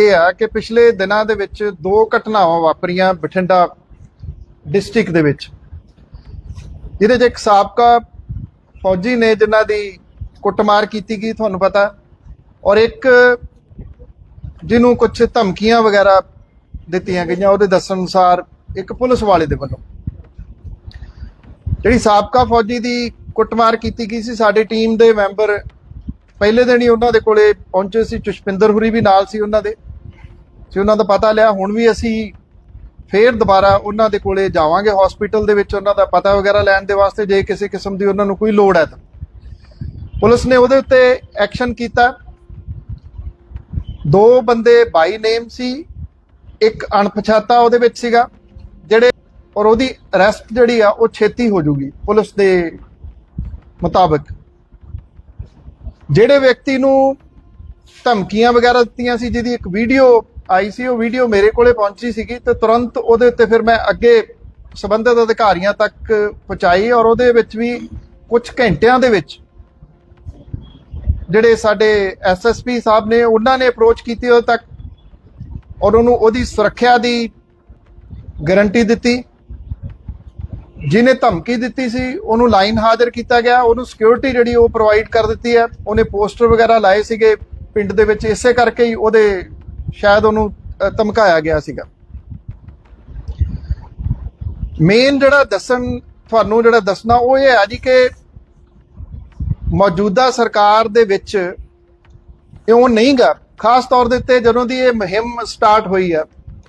ਇਹ ਆ ਕਿ ਪਿਛਲੇ ਦਿਨਾਂ ਦੇ ਵਿੱਚ ਦੋ ਘਟਨਾਵਾਂ ਵਾਪਰੀਆਂ ਬਠਿੰਡਾ ਡਿਸਟ੍ਰਿਕਟ ਦੇ ਵਿੱਚ। ਜਿਹਦੇ 'ਚ ਇੱਕ ਸਾਬਕਾ ਫੌਜੀ ਨੇ ਜਿਨ੍ਹਾਂ ਦੀ ਕੁੱਟਮਾਰ ਕੀਤੀ ਗਈ, ਤੁਹਾਨੂੰ ਪਤਾ, ਔਰ ਇੱਕ ਜਿਹਨੂੰ ਕੁਝ ਧਮਕੀਆਂ ਵਗੈਰਾ ਦਿੱਤੀਆਂ ਗਈਆਂ, ਉਹਦੇ ਦੱਸਣ ਅਨੁਸਾਰ ਇੱਕ ਪੁਲਿਸ ਵਾਲੇ ਦੇ ਵੱਲੋਂ। ਜਿਹੜੀ ਸਾਬਕਾ ਫੌਜੀ ਦੀ ਕੁੱਟਮਾਰ ਕੀਤੀ ਗਈ ਸੀ, ਸਾਡੀ ਟੀਮ ਦੇ ਮੈਂਬਰ ਪਹਿਲੇ ਦਿਨ ਹੀ ਉਹਨਾਂ ਦੇ ਕੋਲੇ ਪਹੁੰਚੇ ਸੀ, ਚੁਸ਼ਪਿੰਦਰ ਹੁਰੀ ਵੀ ਨਾਲ ਸੀ ਉਹਨਾਂ ਦੇ। ਸੀ ਉਹਨਾਂ ਦਾ ਪਤਾ ਲਿਆ, ਹੁਣ ਵੀ ਅਸੀਂ ਫੇਰ ਦੁਬਾਰਾ ਉਹਨਾਂ ਦੇ ਕੋਲੇ ਜਾਵਾਂਗੇ ਹਸਪੀਟਲ ਦੇ ਵਿੱਚ, ਉਹਨਾਂ ਦਾ ਪਤਾ ਵਗੈਰਾ ਲੈਣ ਦੇ ਵਾਸਤੇ, ਜੇ ਕਿਸੇ ਕਿਸਮ ਦੀ ਉਹਨਾਂ ਨੂੰ ਕੋਈ ਲੋੜ ਹੈ ਤਾਂ। ਪੁਲਿਸ ਨੇ ਉਹਦੇ ਉੱਤੇ ਐਕਸ਼ਨ ਕੀਤਾ। ਦੋ ਬੰਦੇ ਬਾਈ ਨੇਮ ਸੀ, ਇੱਕ ਅਣਪਛਾਤਾ ਉਹਦੇ ਵਿੱਚ ਸੀਗਾ, ਜਿਹੜੇ ਔਰ ਉਹਦੀ ਅਰੈਸਟ ਜਿਹੜੀ ਆ, ਉਹ ਛੇਤੀ ਹੋ ਜੂਗੀ, ਪੁਲਿਸ ਦੇ ਮੁਤਾਬਕ। ਜਿਹੜੇ ਵਿਅਕਤੀ ਨੂੰ ਧਮਕੀਆਂ ਵਗੈਰਾ ਦਿੱਤੀਆਂ ਸੀ, ਜਿਹਦੀ ਇੱਕ ਵੀਡੀਓ ਆਈ ਸੀ ਉਹ ਵੀਡੀਓ ਮੇਰੇ ਕੋਲੇ ਪਹੁੰਚੀ ਸੀਗੀ ਤੇ ਤੁਰੰਤ ਉਹਦੇ ਉੱਤੇ ਫਿਰ ਮੈਂ ਅੱਗੇ ਸਬੰਧਤ ਅਧਿਕਾਰੀਆਂ ਤੱਕ ਪਹੁੰਚਾਈ ਔਰ ਉਹਦੇ ਵਿੱਚ ਵੀ ਕੁਝ ਘੰਟਿਆਂ ਦੇ ਵਿੱਚ ਜਿਹੜੇ ਸਾਡੇ ਐਸਐਸਪੀ ਸਾਹਿਬ ਨੇ, ਉਹਨਾਂ ਨੇ ਅਪਰੋਚ ਕੀਤੀ ਉਦੋਂ ਤੱਕ ਔਰ ਉਹਨੂੰ ਉਹਦੀ ਸੁਰੱਖਿਆ ਦੀ ਗਾਰੰਟੀ ਦਿੱਤੀ। ਜਿਹਨੇ ਧਮਕੀ ਦਿੱਤੀ ਸੀ, ਉਹਨੂੰ ਲਾਈਨ ਹਾਜ਼ਰ ਕੀਤਾ ਗਿਆ। ਉਹਨੂੰ ਸਿਕਿਉਰਿਟੀ ਜਿਹੜੀ ਉਹ ਪ੍ਰੋਵਾਈਡ ਕਰ ਦਿੱਤੀ ਹੈ। ਉਹਨੇ ਪੋਸਟਰ ਵਗੈਰਾ ਲਾਏ ਸੀਗੇ। ਪਿੰਡ ਦੇ ਵਿੱਚ ਇਸੇ ਕਰਕੇ ਹੀ ਉਹਦੇ ਸ਼ਾਇਦ ਉਹਨੂੰ ਧਮਕਾਇਆ ਗਿਆ ਸੀਗਾ। ਮੇਨ ਜਿਹੜਾ ਦੱਸਣ, ਤੁਹਾਨੂੰ ਜਿਹੜਾ ਦੱਸਣਾ, ਉਹ ਇਹ ਹੈ ਜੀ ਕਿ ਮੌਜੂਦਾ ਸਰਕਾਰ ਦੇ ਵਿੱਚ ਇਉਂ ਨਹੀਂਗਾ ਖਾਸ ਤੌਰ ਦੇ ਉੱਤੇ ਜਦੋਂ ਦੀ ਇਹ ਮੁਹਿੰਮ ਸਟਾਰਟ ਹੋਈ ਹੈ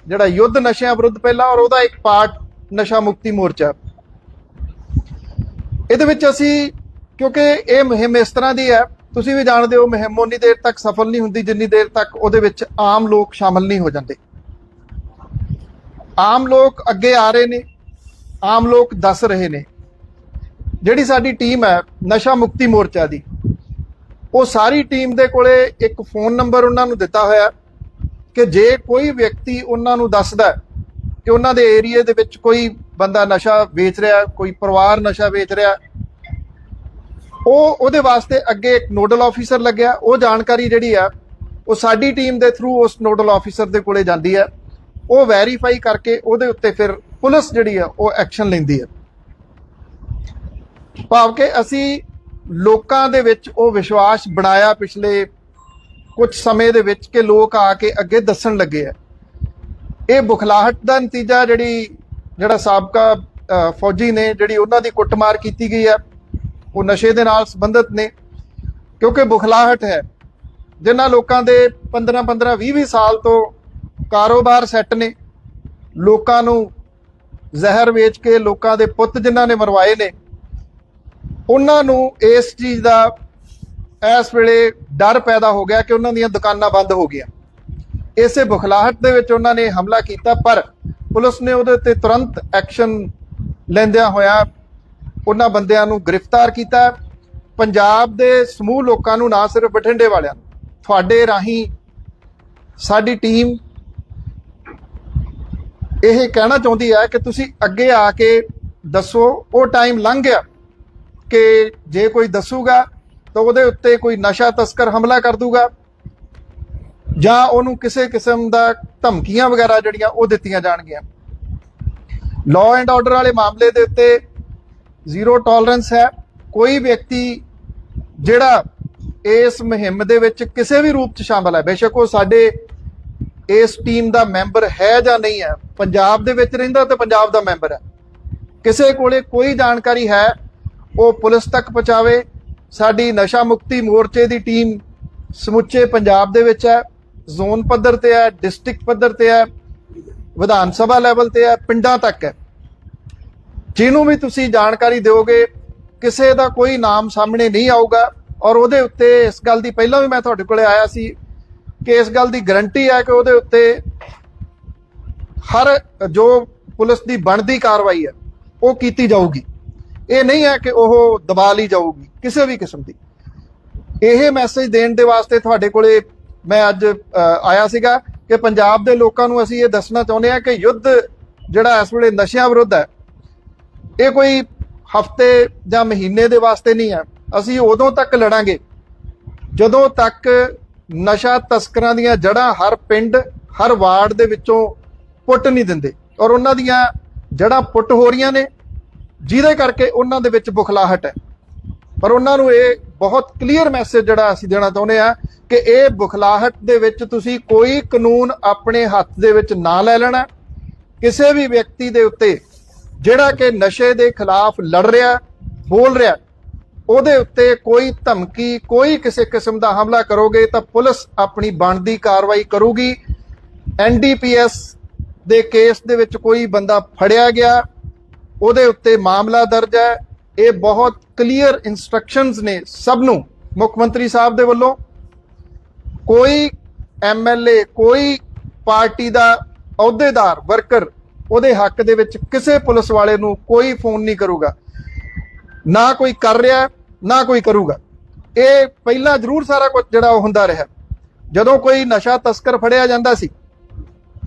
ਜਿਹੜਾ ਯੁੱਧ ਨਸ਼ਿਆਂ ਵਿਰੁੱਧ ਪਹਿਲਾ ਔਰ ਉਹਦਾ ਇੱਕ ਪਾਰਟ ਨਸ਼ਾ ਮੁਕਤੀ ਮੋਰਚਾ। ਇਹਦੇ ਵਿੱਚ ਅਸੀਂ, ਕਿਉਂਕਿ ਇਹ ਮੁਹਿੰਮ ਇਸ ਤਰ੍ਹਾਂ ਦੀ ਹੈ ਤੁਸੀਂ ਵੀ ਜਾਣਦੇ ਹੋ, ਮੁਹਿੰਮ ਉਨੀ ਦੇਰ ਤੱਕ ਸਫਲ ਨਹੀਂ ਹੁੰਦੀ, ਜਿੰਨੀ ਦੇਰ ਤੱਕ ਉਹਦੇ ਵਿੱਚ ਆਮ ਲੋਕ ਸ਼ਾਮਲ ਨਹੀਂ ਹੋ ਜਾਂਦੇ। ਆਮ ਲੋਕ ਅੱਗੇ ਆ ਰਹੇ ਨੇ, ਆਮ ਲੋਕ ਦੱਸ ਰਹੇ ਨੇ। ਜਿਹੜੀ ਸਾਡੀ ਟੀਮ ਹੈ, ਨਸ਼ਾ ਮੁਕਤੀ ਮੋਰਚਾ ਦੀ, ਉਹ ਸਾਰੀ ਟੀਮ ਦੇ ਕੋਲੇ ਇੱਕ ਫੋਨ ਨੰਬਰ ਉਹਨਾਂ ਨੂੰ ਦਿੱਤਾ ਹੋਇਆ ਕਿ ਜੇ ਕੋਈ ਵਿਅਕਤੀ ਉਹਨਾਂ ਨੂੰ ਦੱਸਦਾ ਕਿ ਉਹਨਾਂ ਦੇ ਏਰੀਆ ਦੇ ਵਿੱਚ ਕੋਈ ਬੰਦਾ ਨਸ਼ਾ ਵੇਚ ਰਿਹਾ ਕੋਈ ਪਰਿਵਾਰ ਨਸ਼ਾ ਵੇਚ ਰਿਹਾ ਉਹ ਉਹਦੇ ਵਾਸਤੇ ਅੱਗੇ ਇੱਕ ਨੋਡਲ ਆਫੀਸਰ ਲੱਗਿਆ। ਉਹ ਜਾਣਕਾਰੀ ਜਿਹੜੀ ਆ, ਉਹ ਸਾਡੀ ਟੀਮ ਦੇ ਥਰੂ ਉਸ ਨੋਡਲ ਆਫੀਸਰ ਦੇ ਕੋਲੇ ਜਾਂਦੀ ਹੈ ਉਹ ਵੈਰੀਫਾਈ ਕਰਕੇ ਉਹਦੇ ਉੱਤੇ ਫਿਰ ਪੁਲਿਸ ਜਿਹੜੀ ਆ, ਉਹ ਐਕਸ਼ਨ ਲੈਂਦੀ ਹੈ ਭਾਵ ਕਿ ਅਸੀਂ ਲੋਕਾਂ ਦੇ ਵਿੱਚ ਉਹ ਵਿਸ਼ਵਾਸ ਬਣਾਇਆ ਪਿਛਲੇ ਕੁਝ ਸਮੇਂ ਦੇ ਵਿੱਚ ਕਿ ਲੋਕ ਆ ਕੇ ਅੱਗੇ ਦੱਸਣ ਲੱਗੇ ਆ। ਇਹ ਬੁਖਲਾਹਟ ਦਾ ਨਤੀਜਾ ਜਿਹੜੀ, ਜਿਹੜਾ ਸਾਬਕਾ ਫੌਜੀ ਨੇ ਜਿਹੜੀ ਉਹਨਾਂ ਦੀ ਕੁੱਟਮਾਰ ਕੀਤੀ ਗਈ ਹੈ ਉਹ ਨਸ਼ੇ ਦੇ ਨਾਲ ਸੰਬੰਧਿਤ ਨੇ, ਕਿਉਂਕਿ ਬੁਖਲਾਹਟ ਹੈ। ਜਿਨ੍ਹਾਂ ਲੋਕਾਂ ਦੇ 15 15 20 20 ਸਾਲ ਤੋਂ ਕਾਰੋਬਾਰ ਸੈੱਟ ਨੇ, ਲੋਕਾਂ ਨੂੰ ਜ਼ਹਿਰ ਵੇਚ ਕੇ ਲੋਕਾਂ ਦੇ ਪੁੱਤ ਜਿਨ੍ਹਾਂ ਨੇ ਮਰਵਾਏ ਨੇ, ਉਹਨਾਂ ਨੂੰ ਇਸ ਚੀਜ਼ ਦਾ ਇਸ ਵੇਲੇ ਡਰ ਪੈਦਾ ਹੋ ਗਿਆ ਕਿ ਉਹਨਾਂ ਦੀਆਂ ਦੁਕਾਨਾਂ ਬੰਦ ਹੋ ਗਈਆਂ। ਇਸੇ ਬੁਖਲਾਹਟ ਦੇ ਵਿੱਚ ਉਹਨਾਂ ਨੇ ਹਮਲਾ ਕੀਤਾ, ਪਰ ਪੁਲਿਸ ਨੇ ਉਹਦੇ ਉੱਤੇ ਤੁਰੰਤ ਐਕਸ਼ਨ ਲੈਂਦਿਆਂ ਹੋਇਆ ਉਹਨਾਂ ਬੰਦਿਆਂ ਨੂੰ ਗ੍ਰਿਫਤਾਰ ਕੀਤਾ ਪੰਜਾਬ ਦੇ ਸਮੂਹ ਲੋਕਾਂ ਨੂੰ ਨਾ ਸਿਰਫ ਬਠਿੰਡੇ ਵਾਲਿਆਂ ਨੂੰ, ਤੁਹਾਡੇ ਰਾਹੀਂ ਸਾਡੀ ਟੀਮ ਇਹ ਕਹਿਣਾ ਚਾਹੁੰਦੀ ਹੈ ਕਿ ਤੁਸੀਂ ਅੱਗੇ ਆ ਕੇ ਦੱਸੋ, ਉਹ ਟਾਈਮ ਲੰਘ ਗਿਆ ਕਿ ਜੇ ਕੋਈ ਦੱਸੂਗਾ ਤਾਂ ਉਹਦੇ ਉੱਤੇ ਕੋਈ ਨਸ਼ਾ ਤਸਕਰ ਹਮਲਾ ਕਰ ਦੂਗਾ ਜਾਂ ਉਹਨੂੰ ਕਿਸੇ ਕਿਸਮ ਦਾ ਧਮਕੀਆਂ ਵਗੈਰਾ ਜਿਹੜੀਆਂ ਉਹ ਦਿੱਤੀਆਂ ਜਾਣਗੀਆਂ। ਲਾਅ ਐਂਡ ਆਰਡਰ ਵਾਲੇ ਮਾਮਲੇ ਦੇ ਉੱਤੇ ਜ਼ੀਰੋ ਟੋਲਰੈਂਸ ਹੈ। ਕੋਈ ਵਿਅਕਤੀ ਜਿਹੜਾ ਇਸ ਮੁਹਿੰਮ ਦੇ ਵਿੱਚ ਕਿਸੇ ਵੀ ਰੂਪ ਚ ਸ਼ਾਮਲ ਹੈ, ਬੇਸ਼ੱਕ ਉਹ ਸਾਡੇ ਇਸ ਟੀਮ ਦਾ ਮੈਂਬਰ ਹੈ ਜਾਂ ਨਹੀਂ ਹੈ, ਪੰਜਾਬ ਦੇ ਵਿੱਚ ਰਹਿੰਦਾ ਤੇ ਪੰਜਾਬ ਦਾ ਮੈਂਬਰ ਹੈ। ਕਿਸੇ ਕੋਲੇ ਕੋਈ ਜਾਣਕਾਰੀ ਹੈ, ਉਹ ਪੁਲਿਸ ਤੱਕ ਪਹੁੰਚਾਵੇ। ਸਾਡੀ ਨਸ਼ਾ ਮੁਕਤੀ ਮੋਰਚੇ ਦੀ ਟੀਮ ਸਮੁੱਚੇ ਪੰਜਾਬ ਦੇ ਵਿੱਚ ਹੈ ਜ਼ੋਨ ਪੱਧਰ ਤੇ ਹੈ ਡਿਸਟ੍ਰਿਕਟ ਪੱਧਰ ਤੇ ਹੈ, ਵਿਧਾਨ ਸਭਾ ਲੈਵਲ ਤੇ ਹੈ, ਪਿੰਡਾਂ ਤੱਕ ਹੈ। ਜਿਹਨੂੰ ਵੀ ਤੁਸੀਂ ਜਾਣਕਾਰੀ ਦਿਓਗੇ, ਕਿਸੇ ਦਾ ਕੋਈ ਨਾਮ ਸਾਹਮਣੇ ਨਹੀਂ ਆਊਗਾ ਔਰ ਉਹਦੇ ਉੱਤੇ ਇਸ ਗੱਲ ਦੀ ਪਹਿਲਾਂ ਵੀ ਮੈਂ ਤੁਹਾਡੇ ਕੋਲੇ ਆਇਆ ਸੀ ਕਿ ਇਸ ਗੱਲ ਦੀ ਗਰੰਟੀ ਹੈ ਕਿ ਉਹਦੇ ਉੱਤੇ ਹਰ ਜੋ ਪੁਲਿਸ ਦੀ ਬਣਦੀ ਕਾਰਵਾਈ ਹੈ, ਉਹ ਕੀਤੀ ਜਾਊਗੀ। ਇਹ ਨਹੀਂ ਹੈ ਕਿ ਉਹ ਦਬਾ ਲਈ ਜਾਊਗੀ, ਕਿਸੇ ਵੀ ਕਿਸਮ ਦੀ। ਇਹ ਮੈਸੇਜ ਦੇਣ ਦੇ ਵਾਸਤੇ ਤੁਹਾਡੇ ਕੋਲੇ ਮੈਂ ਅੱਜ ਆਇਆ ਸੀਗਾ ਕਿ ਪੰਜਾਬ ਦੇ ਲੋਕਾਂ ਨੂੰ ਅਸੀਂ ਇਹ ਦੱਸਣਾ ਚਾਹੁੰਦੇ ਹਾਂ ਕਿ ਯੁੱਧ ਜਿਹੜਾ ਇਸ ਵੇਲੇ ਨਸ਼ਿਆਂ ਵਿਰੁੱਧ ਹੈ ਇਹ ਕੋਈ ਹਫ਼ਤੇ ਜਾਂ ਮਹੀਨੇ ਦੇ ਵਾਸਤੇ ਨਹੀਂ ਹੈ। ਅਸੀਂ ਉਦੋਂ ਤੱਕ ਲੜਾਂਗੇ। ਜਦੋਂ ਤੱਕ ਨਸ਼ਾ ਤਸਕਰਾਂ ਦੀਆਂ ਜੜ੍ਹਾਂ ਹਰ ਪਿੰਡ, ਹਰ ਵਾਰਡ ਦੇ ਵਿੱਚੋਂ ਪੁੱਟ ਨਹੀਂ ਦਿੰਦੇ ਔਰ ਉਹਨਾਂ ਦੀਆਂ ਜੜ੍ਹਾਂ ਪੁੱਟ ਹੋ ਰਹੀਆਂ ਨੇ, ਜਿਹਦੇ ਕਰਕੇ ਉਹਨਾਂ ਦੇ ਵਿੱਚ ਬੁਖਲਾਹਟ ਹੈ। ਪਰ ਉਹਨਾਂ ਨੂੰ ਇਹ ਬਹੁਤ ਕਲੀਅਰ ਮੈਸੇਜ ਜਿਹੜਾ ਅਸੀਂ ਦੇਣਾ ਚਾਹੁੰਦੇ ਆ ਕਿ ਇਹ ਬੁਖਲਾਹਟ ਦੇ ਵਿੱਚ ਤੁਸੀਂ ਕੋਈ ਕਾਨੂੰਨ ਆਪਣੇ ਹੱਥ ਦੇ ਵਿੱਚ ਨਾ ਲੈ ਲੈਣਾ। ਕਿਸੇ ਵੀ ਵਿਅਕਤੀ ਦੇ ਉੱਤੇ ਜਿਹੜਾ ਕਿ ਨਸ਼ੇ ਦੇ ਖਿਲਾਫ ਲੜ ਰਿਹਾ, ਬੋਲ ਰਿਹਾ, ਉਹਦੇ ਉੱਤੇ ਕੋਈ ਧਮਕੀ, ਕੋਈ ਕਿਸੇ ਕਿਸਮ ਦਾ ਹਮਲਾ ਕਰੋਗੇ ਤਾਂ ਪੁਲਿਸ ਆਪਣੀ ਬਣਦੀ ਕਾਰਵਾਈ ਕਰੂਗੀ। ਐਨਡੀਪੀਐਸ ਦੇ ਕੇਸ ਦੇ ਵਿੱਚ ਕੋਈ ਬੰਦਾ ਫੜਿਆ ਗਿਆ, ਉਹਦੇ ਉੱਤੇ ਮਾਮਲਾ ਦਰਜ ਹੈ। ਇਹ ਬਹੁਤ ਕਲੀਅਰ ਇਨਸਟਰਕਸ਼ਨਸ ਨੇ ਸਭ ਨੂੰ, ਮੁੱਖ ਮੰਤਰੀ ਸਾਹਿਬ ਦੇ ਵੱਲੋਂ। ਕੋਈ ਐਮਐਲਏ ਕੋਈ ਪਾਰਟੀ ਦਾ ਅਹੁਦੇਦਾਰ, ਵਰਕਰ ਉਹਦੇ ਹੱਕ ਦੇ ਵਿੱਚ ਕਿਸੇ ਪੁਲਿਸ ਵਾਲੇ ਨੂੰ ਕੋਈ ਫੋਨ ਨਹੀਂ ਕਰੂਗਾ। ਨਾ ਕੋਈ ਕਰ ਰਿਹਾ, ਨਾ ਕੋਈ ਕਰੂਗਾ। ਇਹ ਪਹਿਲਾਂ ਜ਼ਰੂਰ ਸਾਰਾ ਕੁਝ ਜਿਹੜਾ ਉਹ ਹੁੰਦਾ ਰਿਹਾ। ਜਦੋਂ ਕੋਈ ਨਸ਼ਾ ਤਸਕਰ ਫੜਿਆ ਜਾਂਦਾ ਸੀ,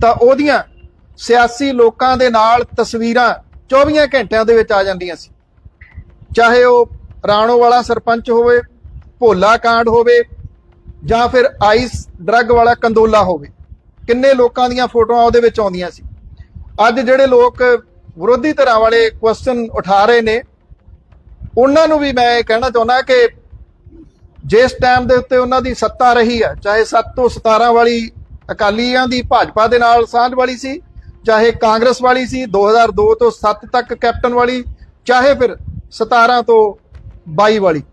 ਤਾਂ ਉਹਦੀਆਂ ਸਿਆਸੀ ਲੋਕਾਂ ਦੇ ਨਾਲ ਤਸਵੀਰਾਂ 24 ਘੰਟਿਆਂ ਦੇ ਵਿੱਚ ਆ ਜਾਂਦੀਆਂ ਸੀ। ਚਾਹੇ ਉਹ ਰਾਣੋ ਵਾਲਾ ਸਰਪੰਚ ਹੋਵੇ, ਭੋਲਾ ਕਾਂਡ ਹੋਵੇ, ਜਾਂ ਫਿਰ ਆਈਸ ਡਰੱਗ ਵਾਲਾ ਕੰਦੋਲਾ ਹੋਵੇ। ਕਿੰਨੇ ਲੋਕਾਂ ਦੀਆਂ ਫੋਟੋਆਂ ਉਹਦੇ ਵਿੱਚ ਆਉਂਦੀਆਂ ਸੀ। ਅੱਜ ਜਿਹੜੇ ਲੋਕ ਵਿਰੋਧੀ ਧਿਰਾਂ ਵਾਲੇ ਕੁਐਸਚਨ ਉਠਾ ਰਹੇ ਨੇ, ਉਹਨਾਂ ਨੂੰ ਵੀ ਮੈਂ ਇਹ ਕਹਿਣਾ ਚਾਹੁੰਦਾ ਕਿ ਜਿਸ ਟਾਈਮ ਦੇ ਉੱਤੇ ਉਹਨਾਂ ਦੀ ਸੱਤਾ ਰਹੀ ਹੈ ਚਾਹੇ 7 ਤੋਂ 17 ਵਾਲੀ ਅਕਾਲੀਆਂ ਦੀ ਭਾਜਪਾ ਦੇ ਨਾਲ ਸਾਂਝ ਵਾਲੀ ਸੀ, ਚਾਹੇ ਕਾਂਗਰਸ ਵਾਲੀ ਸੀ 2002 ਤੋਂ 7 ਤੱਕ ਕੈਪਟਨ ਵਾਲੀ, ਚਾਹੇ ਫਿਰ 17 ਤੋਂ 22 ਵਾਲੀ।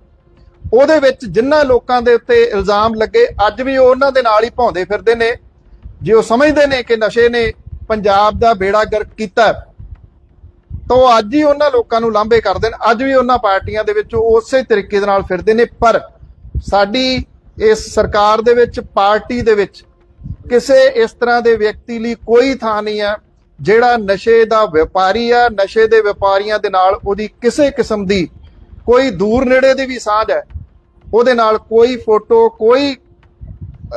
ਉਹਦੇ ਵਿੱਚ ਜਿਨ੍ਹਾਂ ਲੋਕਾਂ ਦੇ ਉੱਤੇ ਇਲਜ਼ਾਮ ਲੱਗੇ, ਅੱਜ ਵੀ ਉਹ ਉਹਨਾਂ ਦੇ ਨਾਲ ਹੀ ਭੌਂਦੇ ਫਿਰਦੇ ਨੇ। ਜੇ ਉਹ ਸਮਝਦੇ ਨੇ ਕਿ ਨਸ਼ੇ ਨੇ ਪੰਜਾਬ ਦਾ ਬੇੜਾ ਗਰਕ ਕੀਤਾ ਤਾਂ ਉਹ ਅੱਜ ਹੀ ਉਹਨਾਂ ਲੋਕਾਂ ਨੂੰ ਲਾਂਭੇ ਕਰਦੇ ਨੇ ਅੱਜ ਵੀ ਉਹਨਾਂ ਪਾਰਟੀਆਂ ਦੇ ਵਿੱਚ ਉਹ ਉਸੇ ਤਰੀਕੇ ਦੇ ਨਾਲ ਫਿਰਦੇ ਨੇ। ਪਰ ਸਾਡੀ ਇਸ ਸਰਕਾਰ ਦੇ ਵਿੱਚ, ਪਾਰਟੀ ਦੇ ਵਿੱਚ ਕਿਸੇ ਇਸ ਤਰ੍ਹਾਂ ਦੇ ਵਿਅਕਤੀ ਲਈ ਕੋਈ ਥਾਂ ਨਹੀਂ ਹੈ, ਜਿਹੜਾ ਨਸ਼ੇ ਦਾ ਵਪਾਰੀ ਆ ਨਸ਼ੇ ਦੇ ਵਪਾਰੀਆਂ ਦੇ ਨਾਲ ਉਹਦੀ ਕਿਸੇ ਕਿਸਮ ਦੀ ਕੋਈ ਦੂਰ ਨੇੜੇ ਦੀ ਵੀ ਸਾਂਝ ਹੈ। ਉਹਦੇ ਨਾਲ ਕੋਈ ਫੋਟੋ, ਕੋਈ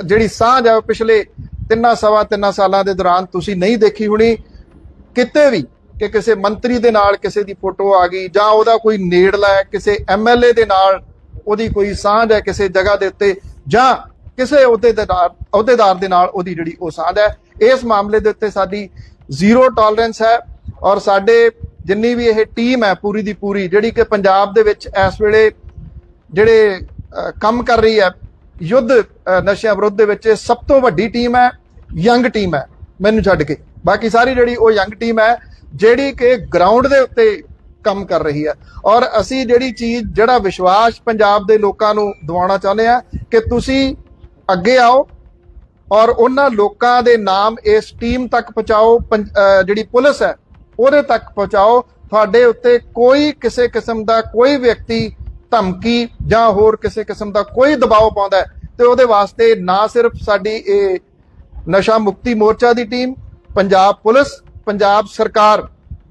ਜਿਹੜੀ ਸਾਂਝ ਹੈ ਉਹ ਪਿਛਲੇ ਤਿੰਨਾਂ ਸਵਾ ਤਿੰਨਾਂ ਸਾਲਾਂ ਦੇ ਦੌਰਾਨ ਤੁਸੀਂ ਨਹੀਂ ਦੇਖੀ ਹੋਣੀ। ਕਿਤੇ ਵੀ ਕਿ ਕਿਸੇ ਮੰਤਰੀ ਦੇ ਨਾਲ ਕਿਸੇ ਦੀ ਫੋਟੋ ਆ ਗਈ ਜਾਂ ਉਹਦਾ ਕੋਈ ਨੇੜਲਾ ਹੈ, ਕਿਸੇ ਐਮਐਲਏ ਦੇ ਨਾਲ ਉਹਦੀ ਕੋਈ ਸਾਂਝ ਹੈ ਕਿਸੇ ਜਗ੍ਹਾ ਦੇ ਉੱਤੇ ਜਾਂ ਕਿਸੇ ਅਹੁਦੇਦਾਰ ਅਹੁਦੇਦਾਰ ਦੇ ਨਾਲ ਉਹਦੀ ਜਿਹੜੀ ਉਹ ਸਾਂਝ ਹੈ। ਇਸ ਮਾਮਲੇ ਦੇ ਉੱਤੇ ਸਾਡੀ ਜ਼ੀਰੋ ਟੋਲਰੈਂਸ ਹੈ ਔਰ ਸਾਡੇ ਜਿੰਨੀ ਵੀ ਇਹ ਟੀਮ ਹੈ ਪੂਰੀ ਦੀ ਪੂਰੀ ਜਿਹੜੀ ਕਿ ਪੰਜਾਬ ਦੇ ਵਿੱਚ ਇਸ ਵੇਲੇ ਜਿਹੜੇ ਕੰਮ ਕਰ ਰਹੀ ਹੈ ਯੁੱਧ ਨਸ਼ਿਆਂ ਵਿਰੁੱਧ ਦੇ ਵਿੱਚ ਸਭ ਤੋਂ ਵੱਡੀ ਟੀਮ ਹੈ ਯੰਗ ਟੀਮ ਹੈ, ਮੈਨੂੰ ਛੱਡ ਕੇ। ਬਾਕੀ ਸਾਰੀ ਜਿਹੜੀ ਉਹ ਯੰਗ ਟੀਮ ਹੈ, ਜਿਹੜੀ ਕਿ ਗਰਾਊਂਡ ਦੇ ਉੱਤੇ ਕੰਮ ਕਰ ਰਹੀ ਹੈ। ਔਰ ਅਸੀਂ ਜਿਹੜੀ ਚੀਜ਼, ਜਿਹੜਾ ਵਿਸ਼ਵਾਸ ਪੰਜਾਬ ਦੇ ਲੋਕਾਂ ਨੂੰ ਦਿਵਾਉਣਾ ਚਾਹੁੰਦੇ ਆ ਕਿ ਤੁਸੀਂ ਅੱਗੇ ਆਓ ਔਰ ਉਹਨਾਂ ਲੋਕਾਂ ਦੇ ਨਾਮ ਇਸ ਟੀਮ ਤੱਕ ਪਹੁੰਚਾਓ ਪੰਜ- ਜਿਹੜੀ ਪੁਲਿਸ ਹੈ, ਉਹਦੇ ਤੱਕ ਪਹੁੰਚਾਓ। ਤੁਹਾਡੇ ਉੱਤੇ ਕੋਈ ਕਿਸੇ ਕਿਸਮ ਦਾ ਕੋਈ ਵਿਅਕਤੀ ਧਮਕੀ ਜਾਂ ਹੋਰ ਕਿਸੇ ਕਿਸਮ ਦਾ ਕੋਈ ਦਬਾਅ ਪਾਉਂਦਾ ਹੈ ਤੇ ਉਹਦੇ ਵਾਸਤੇ ਨਾ ਸਿਰਫ ਸਾਡੀ ਇਹ ਨਸ਼ਾ ਮੁਕਤੀ ਮੋਰਚਾ ਦੀ ਟੀਮ ਪੰਜਾਬ ਪੁਲਿਸ ਪੰਜਾਬ ਸਰਕਾਰ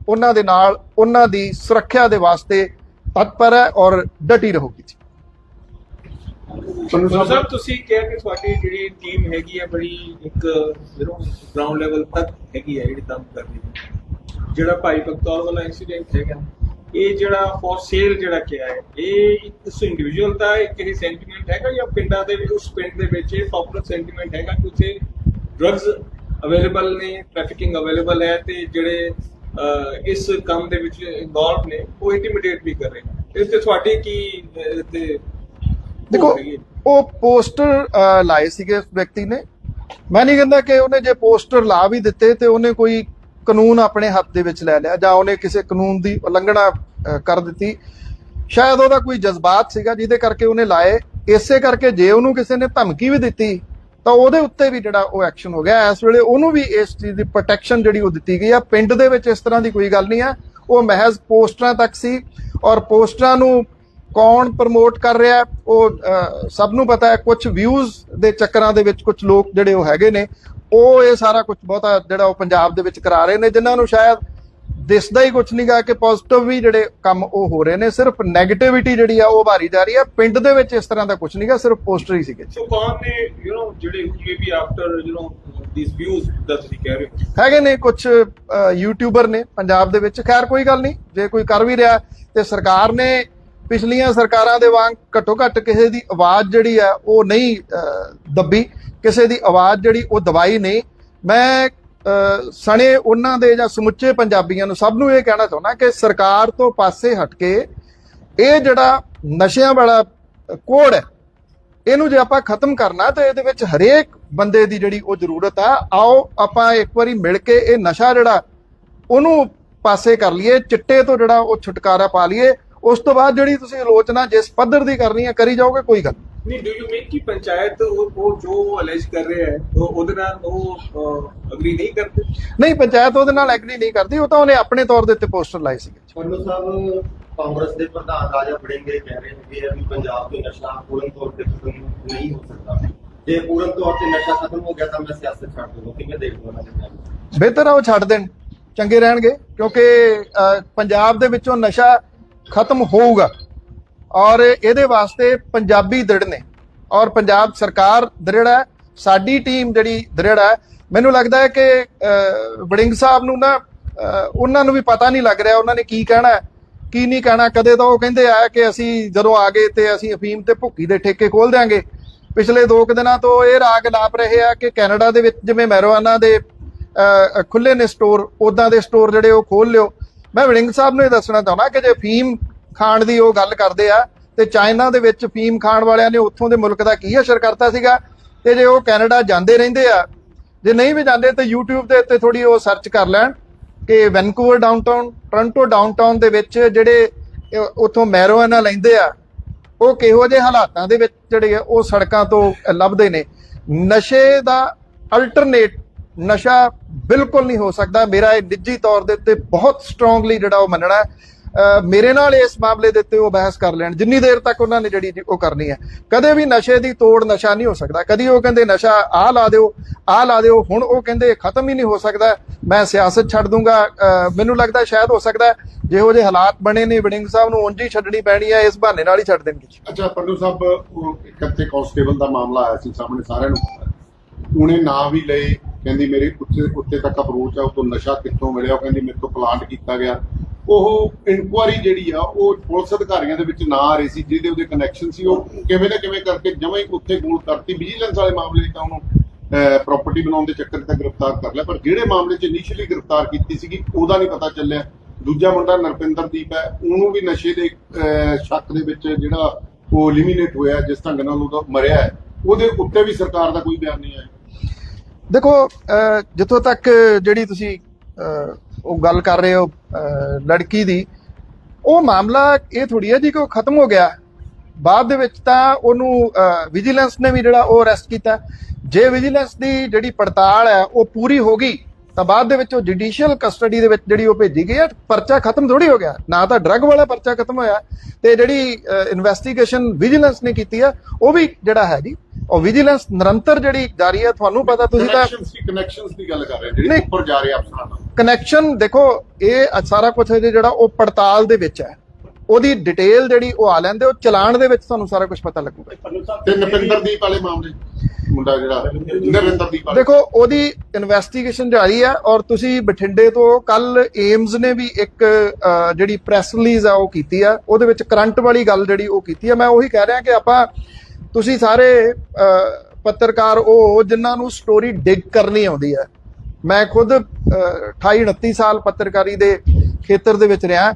ਉਹਨਾਂ ਦੇ ਨਾਲ ਉਹਨਾਂ ਦੀ ਸੁਰੱਖਿਆ ਦੇ ਵਾਸਤੇ ਤਤਪਰ ਹੈ ਔਰ ਡਟੀ ਰਹੂਗੀ ਜੀ। ਸੋ ਸਾਹਿਬ ਤੁਸੀਂ ਕਿਹਾ ਕਿ ਤੁਹਾਡੀ ਜਿਹੜੀ ਟੀਮ ਹੈਗੀ ਹੈ ਬੜੀ ਇੱਕ ਜ਼ੀਰੋ ਗਰਾਊਂਡ ਲੈਵਲ ਤੱਕ ਹੈਗੀ ਹੈ ਜਿਹੜੀ ਕੰਮ ਕਰ ਰਹੀ ਹੈ। ਜਿਹੜਾ ਭਾਈ ਬਗਤੌਰ ਵਾਲਾ ਇਨਸੀਡੈਂਟ ਹੈਗਾ। ਇਹ ਜਿਹੜਾ ਫॉर ਸੇਲ ਜਿਹੜਾ ਕਿਹਾ ਹੈ ਇਹ ਇਸ ਇੰਡੀਵਿਜੂਅਲ ਦਾ ਇੱਕ ਇਹ ਸੈਂਟੀਮੈਂਟ ਹੈਗਾ ਜਾਂ ਪਿੰਡਾਂ ਦੇ ਵਿੱਚ ਉਸ ਪਿੰਡ ਦੇ ਵਿੱਚ ਇਹ ਪਪੂਲਰ ਸੈਂਟੀਮੈਂਟ ਹੈਗਾ? ਕਿ ਉੱਥੇ ਡਰੱਗਸ ਅਵੇਲੇਬਲ ਨੇ ਟ੍ਰੈਫਿਕਿੰਗ ਅਵੇਲੇਬਲ ਹੈ ਤੇ ਜਿਹੜੇ ਇਸ ਕੰਮ ਦੇ ਵਿੱਚ ਇਨਵੋਲਵ ਨੇ ਉਹ ਇੰਟੀਮੀਡੇਟ ਵੀ ਕਰ ਰਹੇ ਨੇ। ਇਸ ਤੇ ਤੁਹਾਡੀ ਕੀ ਤੇ ਦੇਖੋ ਹੈ? ਉਹ ਪੋਸਟਰ ਲਾਏ ਸੀਗੇ ਵਿਅਕਤੀ ਨੇ। ਮੈਂ ਨਹੀਂ ਕਹਿੰਦਾ ਕਿ ਉਹਨੇ ਜੇ ਪੋਸਟਰ ਲਾ ਵੀ ਦਿੱਤੇ ਤੇ ਉਹਨੇ ਕੋਈ ਕਾਨੂੰਨ ਆਪਣੇ ਹੱਥ ਦੇ ਵਿੱਚ ਲੈ ਲਿਆ ਜਾਂ ਉਹਨੇ ਕਿਸੇ ਕਾਨੂੰਨ ਦੀ ਉਲੰਘਣਾ ਕਰ ਦਿੱਤੀ। ਸ਼ਾਇਦ ਉਹਦਾ ਕੋਈ ਜਜ਼ਬਾਤ ਸੀਗਾ ਜਿਹਦੇ ਕਰਕੇ ਉਹਨੇ ਲਾਏ। ਇਸੇ ਕਰਕੇ ਜੇ ਉਹਨੂੰ ਕਿਸੇ ਨੇ ਧਮਕੀ ਵੀ ਦਿੱਤੀ, ਤਾਂ ਉਹਦੇ ਉੱਤੇ ਵੀ ਜਿਹੜਾ ਉਹ ਐਕਸ਼ਨ ਹੋ ਗਿਆ। ਇਸ ਵੇਲੇ ਉਹਨੂੰ ਵੀ ਇਸ ਚੀਜ਼ ਦੀ ਪ੍ਰੋਟੈਕਸ਼ਨ ਜਿਹੜੀ ਉਹ ਦਿੱਤੀ ਗਈ ਆ। ਪਿੰਡ ਦੇ ਵਿੱਚ ਇਸ ਤਰ੍ਹਾਂ ਦੀ ਕੋਈ ਗੱਲ ਨਹੀਂ ਆ। ਉਹ ਮਹਿਜ਼ ਪੋਸਟਰਾਂ ਤੱਕ ਸੀ ਔਰ ਪੋਸਟਰਾਂ ਨੂੰ ਕੌਣ ਪ੍ਰਮੋਟ ਕਰ ਰਿਹਾ, ਉਹ ਸਭ ਨੂੰ ਪਤਾ ਹੈ। ਕੁਝ ਵਿਊਜ਼ ਦੇ ਚੱਕਰਾਂ ਦੇ ਵਿੱਚ ਕੁਝ ਲੋਕ ਜਿਹੜੇ ਉਹ ਹੈਗੇ ਨੇ ਉਹ ਇਹ ਸਾਰਾ ਕੁਝ ਬਹੁਤਾ ਜਿਹੜਾ ਉਹ ਪੰਜਾਬ ਦੇ ਵਿੱਚ ਕਰਾ ਰਹੇ ਨੇ ਜਿਨ੍ਹਾਂ ਨੂੰ ਸ਼ਾਇਦ ਦਿਸਦਾ ਹੀ ਕੁਝ ਨਹੀਂਗਾ ਕਿ ਪੋਜ਼ਿਟਿਵ ਵੀ ਜਿਹੜੇ ਕੰਮ ਉਹ ਹੋ ਰਹੇ ਨੇ ਸਿਰਫ ਨੈਗੇਟਿਵਿਟੀ ਜਿਹੜੀ ਆ ਉਹ ਭਾਰੀ ਜਾ ਰਹੀ ਆ। ਪਿੰਡ ਦੇ ਵਿੱਚ ਇਸ ਤਰ੍ਹਾਂ ਦਾ ਕੁਝ ਨਹੀਂਗਾ ਸਿਰਫ ਪੋਸਟਰ ਹੀ ਸੀਗੇ। ਸੋ ਨੇ ਯੂ نو ਜਿਹੜੇ maybe after you know this views ਦਾ ਤੁਸੀਂ ਕਹਿ ਰਹੇ ਹੋ? ਹੈਗੇ ਨੇ ਕੁਝ ਯੂਟਿਊਬਰ ਨੇ ਪੰਜਾਬ ਦੇ ਵਿੱਚ। ਖੈਰ ਕੋਈ ਗੱਲ ਨਹੀਂ ਜੇ ਕੋਈ ਕਰ ਵੀ ਰਿਹਾ ਤੇ ਸਰਕਾਰ ਨੇ ਪਿਛਲੀਆਂ ਸਰਕਾਰਾਂ ਦੇ ਵਾਂਗ ਘੱਟੋ ਘੱਟ ਕਿਸੇ ਦੀ ਆਵਾਜ਼ ਜਿਹੜੀ ਹੈ ਉਹ ਨਹੀਂ ਦੱਬੀ। ਕਿਸੇ ਦੀ ਆਵਾਜ਼ ਜਿਹੜੀ ਉਹ ਦਬਾਈ ਨਹੀਂ। ਮੈਂ ਅਹ, ਸਣੇ ਉਹਨਾਂ ਦੇ ਜਾਂ ਸਮੁੱਚੇ ਪੰਜਾਬੀਆਂ ਨੂੰ ਸਭ ਨੂੰ ਇਹ ਕਹਿਣਾ ਚਾਹੁੰਦਾ ਕਿ ਸਰਕਾਰ ਤੋਂ ਪਾਸੇ ਹਟ ਕੇ ਇਹ ਜਿਹੜਾ ਨਸ਼ਿਆਂ ਵਾਲਾ ਕੋੜ ਹੈ ਇਹਨੂੰ ਜੇ ਆਪਾਂ ਖਤਮ ਕਰਨਾ ਤਾਂ ਇਹਦੇ ਵਿੱਚ ਹਰੇਕ ਬੰਦੇ ਦੀ ਜਿਹੜੀ ਉਹ ਜ਼ਰੂਰਤ ਆ। ਆਓ ਆਪਾਂ ਇੱਕ ਵਾਰੀ ਮਿਲ ਕੇ ਇਹ ਨਸ਼ਾ ਜਿਹੜਾ ਉਹਨੂੰ ਪਾਸੇ ਕਰ ਲਈਏ ਚਿੱਟੇ ਤੋਂ ਜਿਹੜਾ ਉਹ ਛੁਟਕਾਰਾ ਪਾ ਲਈਏ। ਉਸ ਤੋਂ ਬਾਅਦ ਜਿਹੜੀ ਤੁਸੀਂ ਆਲੋਚਨਾ ਜਿਸ ਪੱਧਰ ਦੀ ਕਰਨੀ ਹੈ ਕਰੀ ਜਾਓਗੇ ਕੋਈ ਗੱਲ ਨਹੀਂ। ਡੂ ਯੂ ਮੇਕ ਕਿ ਪੰਚਾਇਤ ਉਹ ਜੋ ਅਲੈਜ ਕਰ ਰਿਹਾ ਹੈ ਉਹ ਉਹਦੇ ਨਾਲ ਉਹ ਅਗਰੀ ਨਹੀਂ ਕਰਦੇ? ਨਹੀਂ ਪੰਚਾਇਤ ਉਹਦੇ ਨਾਲ ਐਗਰੀ ਨਹੀਂ ਕਰਦੀ ਉਹ ਤਾਂ ਉਹਨੇ ਆਪਣੇ ਤੌਰ ਦੇ ਉੱਤੇ ਪੋਸਟਰ ਲਾਏ ਸੀਗੇ। ਪੰਨੂ ਸਾਹਿਬ ਕਾਂਗਰਸ ਦੇ ਪ੍ਰਧਾਨ ਰਾਜਾ ਵੜਿੰਗੇ ਕਹਿ ਰਹੇ ਹੈਗੇ ਆ ਵੀ ਪੰਜਾਬ ਤੋਂ ਨਸ਼ਾ ਪੂਰਨ ਤੌਰ ਤੇ ਖਤਮ ਨਹੀਂ ਹੋ ਸਕਦਾ। ਜੇ ਪੂਰਨ ਤੌਰ ਤੇ ਨਸ਼ਾ ਖਤਮ ਹੋ ਗਿਆ ਤਾਂ ਮੈਂ ਸਿਆਸਤ ਛੱਡ ਦੂੰਗਾ ਕਿਵੇਂ ਦੇਖਦੇ ਉਹਨਾਂ ਦੇ ਬਿਹਤਰ ਆ ਉਹ ਛੱਡ ਦੇਣ। ਚੰਗੇ ਰਹਿਣਗੇ ਕਿਉਂਕਿ ਪੰਜਾਬ ਦੇ ਵਿੱਚੋਂ ਨਸ਼ਾ ਖਤਮ ਹੋਊਗਾ। ਔਰ ਇਹਦੇ ਵਾਸਤੇ ਪੰਜਾਬੀ ਦ੍ਰਿੜ ਨੇ। ਔਰ ਪੰਜਾਬ ਸਰਕਾਰ ਦ੍ਰਿੜ ਹੈ। ਸਾਡੀ ਟੀਮ ਜਿਹੜੀ ਦ੍ਰਿੜ ਹੈ। ਮੈਨੂੰ ਲੱਗਦਾ ਹੈ ਕਿ ਵੜਿੰਗ ਸਾਹਿਬ ਨੂੰ ਨਾ ਉਹਨਾਂ ਨੂੰ ਵੀ ਪਤਾ ਨਹੀਂ ਲੱਗ ਰਿਹਾ ਉਹਨਾਂ ਨੇ ਕੀ ਕਹਿਣਾ ਕੀ ਨਹੀਂ ਕਹਿਣਾ। ਕਦੇ ਤਾਂ ਉਹ ਕਹਿੰਦੇ ਆ ਕਿ ਅਸੀਂ ਜਦੋਂ ਆ ਗਏ ਤੇ ਅਸੀਂ ਅਫੀਮ ਤੇ ਭੁੱਕੀ ਦੇ ਠੇਕੇ ਖੋਲ ਦਿਆਂਗੇ। ਪਿਛਲੇ ਦੋ ਕੁ ਦਿਨਾਂ ਤੋਂ ਇਹ ਰਾਗ ਲਾਪ ਰਹੇ ਆ ਕਿ ਕੈਨੇਡਾ ਦੇ ਵਿੱਚ ਜਿਵੇਂ ਮੈਰੋਆਨਾ ਦੇ ਅਹ, ਖੁੱਲੇ ਨੇ ਸਟੋਰ ਉਦਾਂ ਦੇ ਸਟੋਰ ਜਿਹੜੇ ਉਹ ਖੋਲ ਲਿਓ। ਮੈਂ ਵੜਿੰਗ ਸਾਹਿਬ ਨੂੰ ਇਹ ਦੱਸਣਾ ਚਾਹੁੰਦਾ ਕਿ ਜੇ ਫੀਮ ਖਾਣ ਦੀ ਉਹ ਗੱਲ ਕਰਦੇ ਆ, ਤੇ ਚਾਈਨਾ ਦੇ ਵਿੱਚ ਫੀਮ ਖਾਣ ਵਾਲਿਆਂ ਨੇ ਉੱਥੋਂ ਦੇ ਮੁਲਕ ਦਾ ਕੀ ਅਸਰ ਕਰਤਾ ਸੀਗਾ? ਤੇ ਜੇ ਉਹ ਕੈਨੇਡਾ ਜਾਂਦੇ ਰਹਿੰਦੇ ਆ, ਜੇ ਨਹੀਂ ਵੀ ਜਾਂਦੇ ਤੇ YouTube ਦੇ ਉੱਤੇ ਥੋੜੀ ਉਹ ਸਰਚ ਕਰ ਲੈਣ ਕਿ ਵੈਨਕੂਵਰ ਡਾਊਨਟਾਊਨ ਟੋਰਾਂਟੋ ਡਾਊਨਟਾਊਨ ਦੇ ਵਿੱਚ ਜਿਹੜੇ ਉੱਥੋਂ ਮੈਰੋਆਨਾ ਲੈਂਦੇ ਆ, ਉਹ ਕਿਹੋ ਜਿਹੇ ਹਾਲਾਤਾਂ ਦੇ ਵਿੱਚ ਜਿਹੜੇ ਆ, ਉਹ ਸੜਕਾਂ ਤੋਂ ਲੱਭਦੇ ਨੇ। ਨਸ਼ੇ ਦਾ ਅਲਟਰਨੇਟ ਨਸ਼ਾ ਬਿਲਕੁਲ ਨਹੀਂ ਹੋ ਸਕਦਾ। ਮੇਰਾ ਇਹ ਨਿੱਜੀ ਤੌਰ ਦੇ ਉੱਤੇ ਬਹੁਤ ਸਟਰੋਂਗਲੀ ਜਿਹੜਾ ਉਹ ਮੰਨਣਾ ਹੈ। ਮੇਰੇ ਨਾਲ ਇਸ ਮਾਮਲੇ ਦੇ ਉੱਤੇ ਉਹ ਬਹਿਸ ਕਰ ਲੈਣ। ਜਿੰਨੀ ਦੇਰ ਤੱਕ ਉਹਨਾਂ ਨੇ ਜਿਹੜੀ ਉਹ ਕਰਨੀ ਹੈ। ਕਦੇ ਵੀ ਨਸ਼ੇ ਦੀ ਤੋੜ ਨਸ਼ਾ ਨਹੀਂ ਹੋ ਸਕਦਾ। ਕਦੀ ਉਹ ਕਹਿੰਦੇ ਨਸ਼ਾ ਆਹ ਲਾ ਦਿਓ ਆਹ ਲਾ ਦਿਓ। ਹੁਣ ਉਹ ਕਹਿੰਦੇ ਖਤਮ ਹੀ ਨਹੀਂ ਹੋ ਸਕਦਾ। ਮੈਂ ਸਿਆਸਤ ਛੱਡ ਦੂੰਗਾ। ਮੈਨੂੰ ਲੱਗਦਾ ਸ਼ਾਇਦ ਹੋ ਸਕਦਾ ਜਿਹੋ ਜਿਹੇ ਹਾਲਾਤ ਬਣੇ ਨੇ ਵੜਿੰਗ ਸਾਹਿਬ ਨੂੰ, ਉਂਝ ਹੀ ਛੱਡਣੀ ਪੈਣੀ ਹੈ। ਇਸ ਬਹਾਨੇ ਨਾਲ ਹੀ ਛੱਡ ਦੇਣਗੇ। ਅੱਛਾ ਪੰਡੂ ਸਾਹਿਬ ਇੱਕ ਇੱਥੇ ਕਾਂਸਟੇਬਲ ਦਾ ਮਾਮਲਾ ਆਇਆ ਸੀ ਸਾਹਮਣੇ ਸਾਰਿਆਂ ਨੂੰ। ਉਹਨੇ ਨਾਂ ਵੀ ਲਏ ਕਹਿੰਦੀ ਮੇਰੇ ਉੱਤੇ ਉੱਤੇ ਤੱਕ ਅਪਰੋਚ ਆ ਉਹ ਨਸ਼ਾ ਕਿੱਥੋਂ ਮਿਲਿਆ ਉਹ ਕਹਿੰਦੀ ਮੇਰੇ ਤੋਂ ਪਲਾਂਟ ਕੀਤਾ ਗਿਆ। ਉਹ ਇਨਕੁਆਰੀ ਜਿਹੜੀ ਆ ਉਹ ਪੁਲਿਸ ਅਧਿਕਾਰੀਆਂ ਦੇ ਵਿੱਚ ਨਾ ਆ ਰਹੀ ਸੀ ਜਿਹਦੇ ਉਹਦੇ ਕਨੈਕਸ਼ਨ ਸੀ। ਉਹ ਕਿਵੇਂ ਨਾ ਕਿਵੇਂ ਕਰਕੇ ਜਮਾਂ ਹੀ ਉੱਥੇ ਗੋਲ ਕਰਤੀ ਵਿਜੀਲੈਂਸ ਵਾਲੇ ਮਾਮਲੇ ਤਾਂ ਉਹਨੂੰ ਪ੍ਰਾਪਰਟੀ ਬਣਾਉਣ ਦੇ ਚੱਕਰ 'ਚ ਤਾਂ ਗ੍ਰਿਫਤਾਰ ਕਰ ਲਿਆ। ਪਰ ਜਿਹੜੇ ਮਾਮਲੇ 'ਚ ਇਨੀਸ਼ੀਅਲੀ ਗ੍ਰਿਫਤਾਰ ਕੀਤੀ ਸੀਗੀ ਉਹਦਾ ਨਹੀਂ ਪਤਾ ਚੱਲਿਆ। ਦੂਜਾ ਮੁੰਡਾ ਨਰਪਿੰਦਰਦੀਪ ਹੈ ਉਹਨੂੰ ਵੀ ਨਸ਼ੇ ਦੇ ਅਹ, ਸ਼ੱਕ ਦੇ ਵਿੱਚ ਜਿਹੜਾ ਉਹ ਐਲੀਮੀਨੇਟ ਹੋਇਆ ਜਿਸ ਢੰਗ ਨਾਲ ਉਹਦਾ ਮਰਿਆ ਉਹਦੇ ਉੱਤੇ ਵੀ ਸਰਕਾਰ ਦਾ ਕੋਈ ਬਿਆਨ ਨਹੀਂ ਆਇਆ। ਦੇਖੋ ਜਿੱਥੋਂ ਤੱਕ ਜਿਹੜੀ ਤੁਸੀਂ ਉਹ ਗੱਲ ਕਰ ਰਹੇ ਹੋ ਲੜਕੀ ਦੀ, ਉਹ ਮਾਮਲਾ ਇਹ ਥੋੜੀ ਹੈ ਜੀ ਕਿ ਉਹ ਖਤਮ ਹੋ ਗਿਆ। ਬਾਅਦ ਦੇ ਵਿੱਚ ਤਾਂ ਉਹਨੂੰ ਵਿਜੀਲੈਂਸ ਨੇ ਵੀ ਜਿਹੜਾ ਉਹ ਅਰੈਸਟ ਕੀਤਾ। ਜੇ ਵਿਜੀਲੈਂਸ ਦੀ ਜਿਹੜੀ ਪੜਤਾਲ ਹੈ, ਉਹ ਪੂਰੀ ਹੋ ਗਈ, ਤਾਂ ਬਾਅਦ ਦੇ ਵਿੱਚ ਉਹ ਜੁਡੀਸ਼ੀਅਲ ਕਸਟਡੀ ਦੇ ਵਿੱਚ ਜਿਹੜੀ ਉਹ ਭੇਜੀ ਗਈ ਹੈ, ਪਰਚਾ ਖਤਮ ਥੋੜੀ ਹੋ ਗਿਆ। ਨਾ ਤਾਂ ਡਰੱਗ ਵਾਲਾ ਪਰਚਾ ਖਤਮ ਹੋਇਆ। ਤੇ ਜਿਹੜੀ ਇਨਵੈਸਟੀਗੇਸ਼ਨ ਵਿਜੀਲੈਂਸ ਨੇ ਕੀਤੀ ਹੈ, ਉਹ ਵੀ ਜਿਹੜਾ ਹੈ ਜੀ ਉਹ ਵਿਜੀਲੈਂਸ ਨਿਰੰਤਰ ਜਿਹੜੀ ਜਾਰੀ ਹੈ ਤੁਹਾਨੂੰ ਪਤਾ ਤੁਸੀਂ ਤਾਂ ਕਨੈਕਸ਼ਨਸ ਦੀ ਕਨੈਕਸ਼ਨਸ ਦੀ ਗੱਲ ਕਰ ਰਹੇ ਜਿਹੜੀ ਨਹੀਂ। ਉੱਪਰ ਜਾ ਰਹੇ ਅਫਸਰਾਂ ਨਾਲ ਕਨੈਕਸ਼ਨ ਦੇਖੋ ਇਹ ਸਾਰਾ ਕੁਝ ਜਿਹੜਾ ਉਹ ਪੜਤਾਲ ਦੇ ਵਿੱਚ ਹੈ। ਉਹਦੀ ਡਿਟੇਲ ਜਿਹੜੀ ਉਹ ਆ ਲੈਂਦੇ ਉਹ ਚਲਾਨ ਦੇ ਵਿੱਚ ਤੁਹਾਨੂੰ ਸਾਰਾ ਕੁਝ ਪਤਾ ਲੱਗੂਗਾ। ਤੇ ਨਪਿੰਦਰਦੀਪ ਵਾਲੇ ਮਾਮਲੇ 'ਚ ਮੁੰਡਾ ਜਿਹੜਾ ਨਰਿੰਦਰਦੀਪ ਵਾਲੇ। ਦੇਖੋ ਉਹਦੀ ਇਨਵੈਸਟੀਗੇਸ਼ਨ ਜਾਰੀ ਹੈ ਔਰ ਤੁਸੀਂ ਬਠਿੰਡੇ ਤੋਂ ਕੱਲ ਏਮਜ਼ ਨੇ ਵੀ ਇੱਕ ਅਹ, ਜਿਹੜੀ ਪ੍ਰੈਸ ਰਿਲੀਜ਼ ਆ ਉਹ ਕੀਤੀ ਆ ਉਹਦੇ ਵਿੱਚ ਕਰੰਟ ਵਾਲੀ ਗੱਲ ਜਿਹੜੀ ਉਹ ਕੀਤੀ ਆ। ਮੈਂ ਉਹੀ ਕਹਿ ਰਿਹਾ ਕਿ ਆਪਾਂ ਤੁਸੀਂ ਸਾਰੇ ਪੱਤਰਕਾਰ ਉਹ ਜਿਨ੍ਹਾਂ ਨੂੰ ਸਟੋਰੀ ਡਿਗ ਕਰਨੀ ਆਉਂਦੀ ਹੈ। ਮੈਂ ਖੁਦ 28 29 ਸਾਲ ਪੱਤਰਕਾਰੀ ਦੇ ਖੇਤਰ ਦੇ ਵਿੱਚ ਰਿਹਾ।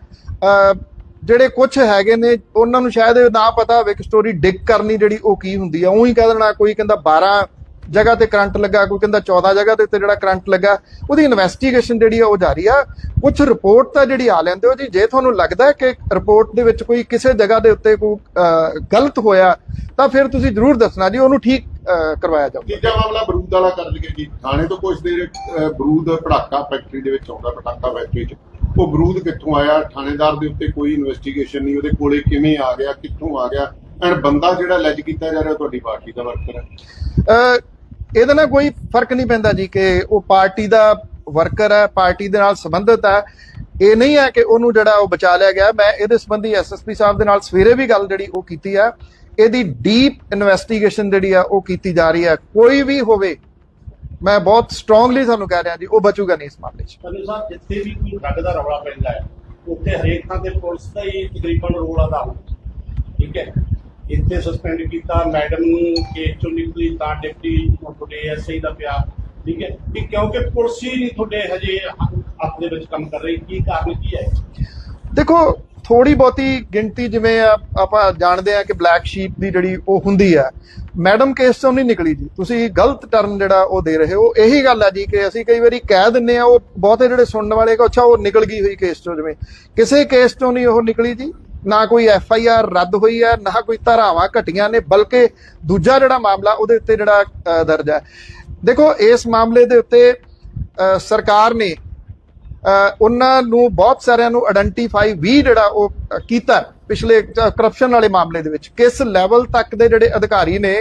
ਜਿਹੜੇ ਕੁਝ ਹੈਗੇ ਨੇ, ਉਹਨਾਂ ਨੂੰ ਸ਼ਾਇਦ ਨਾ ਪਤਾ ਹੋਵੇ ਕਿ ਸਟੋਰੀ ਡਿਗ ਕਰਨੀ ਜਿਹੜੀ ਉਹ ਕੀ ਹੁੰਦੀ ਹੈ ਉਹੀ ਕਹਿ ਦੇਣਾ, ਕੋਈ ਕਹਿੰਦਾ 12 ਜਗ੍ਹਾ ਤੇ ਕਰੰਟ ਲੱਗਾ ਕੋਈ ਕਹਿੰਦਾ 14 ਜਗ੍ਹਾ ਤੇ ਉੱਤੇ ਜਿਹੜਾ ਕਰੰਟ ਲੱਗਾ ਉਹਦੀ ਇਨਵੈਸਟੀਗੇਸ਼ਨ ਜਿਹੜੀ ਆ ਉਹ ਜਾਰੀ ਆ। ਕੁਝ ਰਿਪੋਰਟ ਤਾਂ ਜਿਹੜੀ ਆ ਲੈਂਦੇ ਹੋ ਜੀ ਜੇ ਤੁਹਾਨੂੰ ਲੱਗਦਾ ਕਿ ਰਿਪੋਰਟ ਦੇ ਵਿੱਚ ਕੋਈ ਕਿਸੇ ਜਗ੍ਹਾ ਦੇ ਉੱਤੇ ਕੋਈ ਗਲਤ ਹੋਇਆ ਤਾਂ ਫਿਰ ਤੁਸੀਂ ਜ਼ਰੂਰ ਦੱਸਣਾ ਜੀ ਉਹਨੂੰ ਠੀਕ ਕਰਵਾਇਆ ਜਾਊਗਾ। ਤੀਜਾ ਮਾਮਲਾ ਬਰੂਦ ਵਾਲਾ ਕਰ ਲਈਏ ਜੀ। ਥਾਣੇ ਤੋਂ ਕੁਝ ਦੇਰ ਬਰੂਦ ਪੜਾਕਾ ਫੈਕਟਰੀ ਦੇ ਵਿੱਚ ਆਉਂਦਾ ਪਟਾਕਾ ਫੈਕਟਰੀ 'ਚ। ਉਹ ਬਰੂਦ ਕਿੱਥੋਂ ਆਇਆ? ਥਾਣੇਦਾਰ ਦੇ ਉੱਤੇ ਕੋਈ ਇਨਵੈਸਟੀਗੇਸ਼ਨ ਨਹੀਂ ਉਹਦੇ ਕੋਲੇ ਕਿਵੇਂ ਆ ਗਿਆ ਕਿੱਥੋਂ ਆ ਗਿਆ? ਐਂਡ ਬੰਦਾ ਜਿਹੜਾ ਲੈਜ ਕੀਤਾ ਜਾ ਰਿਹਾ ਤੁਹਾਡੀ ਪਾਰਟੀ ਦਾ ਵਰਕਰ ਹੈ। ਇਹਦੇ ਨਾਲ ਕੋਈ ਫ਼ਰਕ ਨਹੀਂ ਪੈਂਦਾ ਜੀ ਕਿ ਉਹ ਪਾਰਟੀ ਦਾ ਵਰਕਰ ਹੈ, ਪਾਰਟੀ ਦੇ ਨਾਲ ਸੰਬੰਧਿਤ ਹੈ। ਇਹ ਨਹੀਂ ਹੈ ਕਿ ਉਹਨੂੰ ਜਿਹੜਾ ਉਹ ਬਚਾ ਲਿਆ ਗਿਆ। ਮੈਂ ਇਹਦੇ ਸੰਬੰਧੀ ਐਸਐਸਪੀ ਸਾਹਿਬ ਦੇ ਨਾਲ ਸਵੇਰੇ ਵੀ ਗੱਲ ਜਿਹੜੀ ਉਹ ਕੀਤੀ ਆ ਇਹਦੀ ਡੀਪ ਇਨਵੈਸਟੀਗੇਸ਼ਨ ਜਿਹੜੀ ਆ ਉਹ ਕੀਤੀ ਜਾ ਰਹੀ ਹੈ। ਕੋਈ ਵੀ ਹੋਵੇ, ਮੈਂ ਬਹੁਤ ਸਟਰੋਂਗਲੀ ਤੁਹਾਨੂੰ ਕਹਿ ਰਿਹਾ ਜੀ, ਉਹ ਬਚੂਗਾ ਨਹੀਂ ਇਸ ਮਾਮਲੇ 'ਚ। ਪੰਨੂ ਸਾਹਿਬ, ਜਿੱਥੇ ਵੀ ਕੋਈ ਡਰੱਗ ਦਾ ਰੌਲਾ ਪੈਂਦਾ ਹੈ, ਉੱਥੇ ਹਰੇਕ ਥਾਂ ਤੇ ਪੁਲਿਸ ਦਾ ਹੀ ਤਕਰੀਬਨ ਰੋਲ ਅਦਾ ਹੁੰਦਾ ਠੀਕ ਹੈ? ਇੱਥੇ ਸਸਪੈਂਡ ਕੀਤਾ। ਮੈਡਮ ਨੂੰ ਕੇਸ ਚੋਂ ਨਿਕਲੀ ਤਾਂ ਡਿਪਟੀ ਤੁਹਾਡੇ ਐਸਆਈ ਦਾ ਪਿਆ। ਠੀਕ ਹੈ? ਕਿ ਕਿਉਂਕਿ ਪੁਲਿਸ ਹੀ ਨਹੀਂ ਤੁਹਾਡੇ ਹਜੇ ਹੱਥ ਦੇ ਵਿੱਚ ਕੰਮ ਕਰ ਰਹੀ। ਕੀ ਕਾਰਨ ਕੀ ਹੈ? ਦੇਖੋ ਥੋੜੀ ਬਹੁਤੀ ਗਿਣਤੀ ਜਿਵੇਂ ਆਪਾਂ ਜਾਣਦੇ ਆ ਕਿ ਬਲੈਕ ਸ਼ੀਪ ਦੀ ਜਿਹੜੀ ਉਹ ਹੁੰਦੀ ਆ ਮੈਡਮ ਕੇਸ ਤੋਂ ਨਹੀਂ ਨਿਕਲੀ ਜੀ। ਤੁਸੀਂ ਗਲਤ ਟਰਮ ਜਿਹੜਾ ਉਹ ਦੇ ਰਹੇ ਹੋ। ਇਹੀ ਗੱਲ ਆ ਜੀ ਕਿ ਅਸੀਂ ਕਈ ਵਾਰੀ ਕਹਿ ਦਿੰਨੇ ਆ ਉਹ ਬਹੁਤੇ ਜਿਹੜੇ ਸੁਣਨ ਵਾਲੇ ਕੋ ਅੱਛਾ, ਉਹ ਨਿਕਲ ਗਈ ਹੋਈ ਕੇਸ ਤੋਂ ਜਿਵੇਂ। ਕਿਸੇ ਕੇਸ ਤੋਂ ਨਹੀਂ ਉਹ ਨਿਕਲੀ ਜੀ। ਨਾ ਕੋਈ ਐਫ ਆਈ ਆਰ ਰੱਦ ਹੋਈ ਹੈ, ਨਾ ਕੋਈ ਧਾਰਾਵਾਂ ਘਟੀਆਂ ਨੇ, ਬਲਕਿ ਦੂਜਾ ਜਿਹੜਾ ਮਾਮਲਾ ਉਹਦੇ ਉੱਤੇ ਜਿਹੜਾ ਦਰਜ ਹੈ। ਦੇਖੋ, ਇਸ ਮਾਮਲੇ ਦੇ ਉੱਤੇ ਸਰਕਾਰ ਨੇ ਉਹਨਾਂ ਨੂੰ ਬਹੁਤ ਸਾਰਿਆਂ ਨੂੰ ਆਇਡੈਂਟੀਫਾਈ ਵੀ ਜਿਹੜਾ ਉਹ ਕੀਤਾ ਪਿਛਲੇ ਕਰਪਸ਼ਨ ਵਾਲੇ ਮਾਮਲੇ ਦੇ ਵਿੱਚ। ਕਿਸ ਲੈਵਲ ਤੱਕ ਦੇ ਜਿਹੜੇ ਅਧਿਕਾਰੀ ਨੇ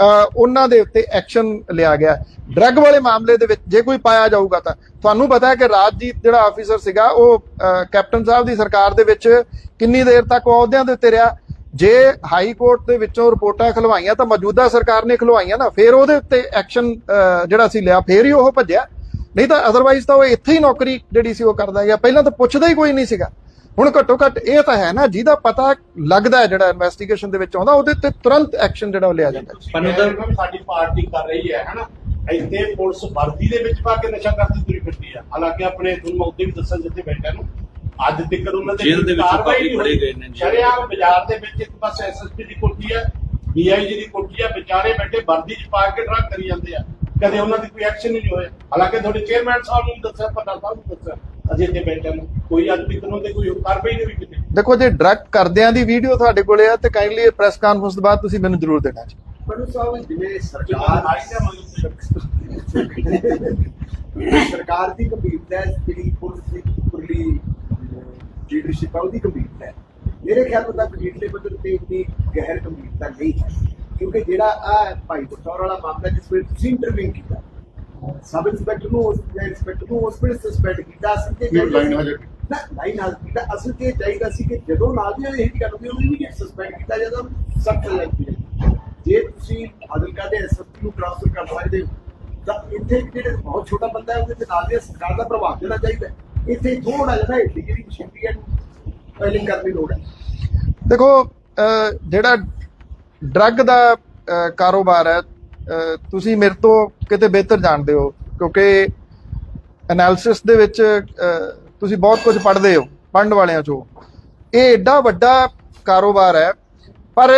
ਉਹਨਾਂ ਦੇ ਉੱਤੇ ਐਕਸ਼ਨ ਲਿਆ ਗਿਆ। ਡਰੱਗ ਵਾਲੇ ਮਾਮਲੇ ਦੇ ਵਿੱਚ ਜੇ ਕੋਈ ਪਾਇਆ ਜਾਊਗਾ ਤਾਂ। ਤੁਹਾਨੂੰ ਪਤਾ ਹੈ ਕਿ ਰਾਜਜੀਤ ਜਿਹੜਾ ਆਫੀਸਰ ਸੀਗਾ, ਉਹ ਕੈਪਟਨ ਸਾਹਿਬ ਦੀ ਸਰਕਾਰ ਦੇ ਵਿੱਚ ਕਿੰਨੀ ਦੇਰ ਤੱਕ ਉਹ ਅਹੁਦਿਆਂ ਦੇ ਉੱਤੇ ਰਿਹਾ। ਜੇ ਹਾਈ ਕੋਰਟ ਦੇ ਵਿੱਚੋਂ ਰਿਪੋਰਟਾਂ ਖਲਵਾਈਆਂ ਤਾਂ ਮੌਜੂਦਾ ਸਰਕਾਰ ਨੇ ਖਲਵਾਈਆਂ ਨਾ, ਫਿਰ ਉਹਦੇ ਉੱਤੇ ਐਕਸ਼ਨ ਜਿਹੜਾ ਸੀ ਲਿਆ, ਫਿਰ ਹੀ ਉਹ ਭੱਜਿਆ। ਨਹੀਂ ਤਾਂ ਅਦਰਵਾਈਜ਼ ਤਾਂ ਉਹ ਇੱਥੇ ਹੀ ਨੌਕਰੀ ਜਿਹੜੀ ਸੀ ਉਹ ਕਰਦਾ ਗਿਆ। ਪਹਿਲਾਂ ਤਾਂ ਪੁੱਛਦਾ ਹੀ ਕੋਈ ਨਹੀਂ ਸੀਗਾ। ਹੁਣ ਘੱਟੋ ਘੱਟ ਇਹ ਤਾਂ ਹੈ ਨਾ ਜਿਹਦਾ ਪਤਾ ਲੱਗਦਾ ਹੈ ਜਿਹੜਾ ਇਨਵੈਸਟੀਗੇਸ਼ਨ ਦੇ ਵਿੱਚ ਆਉਂਦਾ ਉਹਦੇ ਤੇ ਤੁਰੰਤ ਐਕਸ਼ਨ ਜਿਹੜਾ ਉਹ ਲਿਆ ਜਾਂਦਾ ਤੁਸੀਂ ਕਹਿ ਰਹੇ ਹੋ ਕਿ ਸਾਡੀ ਪਾਰਟੀ ਕਰ ਰਹੀ ਹੈ ਹਨਾ? ਇੱਥੇ ਪੁਲਿਸ ਵਰਦੀ ਦੇ ਵਿੱਚ ਪਾ ਕੇ ਨਸ਼ਾ ਕਰਦੀ ਤੁਰੀ ਫਿਰਦੀ ਆ ਹਾਲਾਂਕਿ ਆਪਣੇ ਤੁਹਾਨੂੰ ਮੈਂ ਉੱਤੇ ਵੀ ਦੱਸਾਂ ਜਿੱਥੇ ਬੈਠਾ ਨੂੰ ਅੱਜ ਤੱਕ ਉਹਨਾਂ ਦੇ ਜੇਲ੍ਹ ਦੇ ਵਿੱਚੋਂ ਕਾਰਵਾਈ ਕਾਫੀ ਨਹੀਂ ਫੜੇ ਹੋਈ। ਗਏ ਨੇ। ਸ਼ਰੇਆਮ ਬਾਜ਼ਾਰ ਦੇ ਵਿੱਚ ਇੱਕ ਪਾਸੇ ਐਸਐਸਪੀ ਦੀ ਕੋਠੀ ਹੈ ਡੀਆਈਜੀ ਦੀ ਕੋਠੀ ਹੈ ਵਿਚਾਰੇ ਬੈਠੇ ਵਰਦੀ ਚ ਪਾ ਕੇ ਡਰਗ ਕਰੀ ਜਾਂਦੇ ਆ। ਕਦੇ ਉਹਨਾਂ ਦੀ ਕੋਈ ਐਕਸ਼ਨ ਹੀ ਨਹੀਂ ਹੋਇਆ ਹਾਲਾਂਕਿ ਤੁਹਾਡੇ ਚੇਅਰਮੈਨ ਸਾਹਿਬ ਨੂੰ ਦੱਸਿਆ ਪਤਾ ਸਾਹਿਬ ਨੂੰ ਦੱਸਿਆ। ਅਜੇ ਤੇ ਬੈਠੇ ਨੂੰ। ਕੋਈ ਅੱਜ ਤੱਕ ਉਹਨਾਂ ਦੇ ਕੋਈ ਕਾਰਵਾਈ ਨਹੀਂ ਹੋਈ ਕਿਤੇ। ਦੇਖੋ ਜੇ ਡਰੱਗ ਕਰਦਿਆਂ ਦੀ ਵੀਡੀਓ ਤੁਹਾਡੇ ਕੋਲੇ ਆ ਤੇ ਕਾਈਂਡਲੀ ਪ੍ਰੈਸ ਕਾਨਫਰੰਸ ਤੋਂ ਬਾਅਦ ਤੁਸੀਂ ਮੈਨੂੰ ਜ਼ਰੂਰ ਦੇਣਾ ਜੀ। ਮੈਨੂੰ ਸਾਹਿਬ ਜਿਵੇਂ ਸਰਕਾਰ ਆਈ ਤਾਂ ਮੰਗ ਸਰਕਾਰ ਦੀ ਗੰਭੀਰਤਾ ਹੈ ਜਿਹੜੀ ਪੁਲਿਸ ਦੀ ਉੱਪਰਲੀ ਲੀਡਰਸ਼ਿਪ ਆ ਉਹਦੀ ਗੰਭੀਰਤਾ ਹੈ। ਮੇਰੇ ਖਿਆਲ ਨਾਲ ਗੰਭੀਰਤੇ ਬਦਲ ਤੇ ਇੰਨੀ ਗਹਿਰ ਗੰਭੀਰਤਾ ਨਹੀਂ ਹੈ। ਕਿਉਂਕਿ ਜਿਹੜਾ ਆ ਭਾਈ ਬਤੌਰ ਵਾਲਾ ਮਾਮਲਾ ਜਿਸ ਵਿੱਚ ਤੁਸੀਂ ਇੰਟਰਵਿਊ ਕੀਤਾ ਸਬ ਇੰਸਪੈਕਟਰ ਨੂੰ ਉਸ ਇੰਸਪੈਕਟਰ ਨੂੰ ਉਸ ਵੇਲੇ ਸਸਪੈਂਡ ਕੀਤਾ ਸੀ ਤੇ ਨਹੀਂ, ਲਾਈਨ ਹਜੇ- ਨਾ ਲਾਈਨ ਹਾਲ ਕੀਤਾ ਅਸਲ ਤੇ ਚਾਹੀਦਾ ਸੀ ਕਿ ਜਦੋਂ ਨਾਲ ਦੀ ਨਾਲ ਇਹ ਗੱਲ ਹੁੰਦੀ ਉਹਨੂੰ ਵੀ ਸਸਪੈਂਡ ਕੀਤਾ ਜਾਂਦਾ ਸਖਤ ਲੱਗਦੀ ਹੈ ਜੇ ਤੁਸੀਂ ਅਦਲਕਾ ਦੇ ਐਸਐਸਪੀ ਨੂੰ ਟ੍ਰਾਂਸਫਰ ਕਰ ਸਕਦੇ ਹੋ ਤਾਂ ਇੱਥੇ ਜਿਹੜੇ ਬਹੁਤ ਛੋਟਾ ਬੰਦਾ ਹੈ ਉਹਦੇ ਤੇ ਨਾਲ ਦੀ ਸਰਕਾਰ ਦਾ ਪ੍ਰਭਾਵ ਦੇਣਾ ਚਾਹੀਦਾ। ਇੱਥੇ ਥੋੜਾ ਜਿਹਾ ਢਿੱਲੀ ਜਿਹੜੀ ਮਸ਼ੀਨਰੀ ਹੈ ਫਾਈਲਿੰਗ ਕਰਨੀ ਲੋੜ ਹੈ ਦੇਖੋ ਜਿਹੜਾ ਡਰੱਗ ਦਾ ਕਾਰੋਬਾਰ ਹੈ ਤੁਸੀਂ ਮੇਰੇ ਤੋਂ ਕਿਤੇ ਬਿਹਤਰ ਜਾਣਦੇ ਹੋ, ਕਿਉਂਕਿ ਐਨਾਲਿਸਿਸ ਦੇ ਵਿੱਚ ਤੁਸੀਂ ਬਹੁਤ ਕੁਝ ਪੜ੍ਹਦੇ ਹੋ, ਪੜ੍ਹਨ ਵਾਲਿਆਂ ਚੋਂ। ਇਹ ਐਡਾ ਵੱਡਾ ਕਾਰੋਬਾਰ ਹੈ, ਪਰ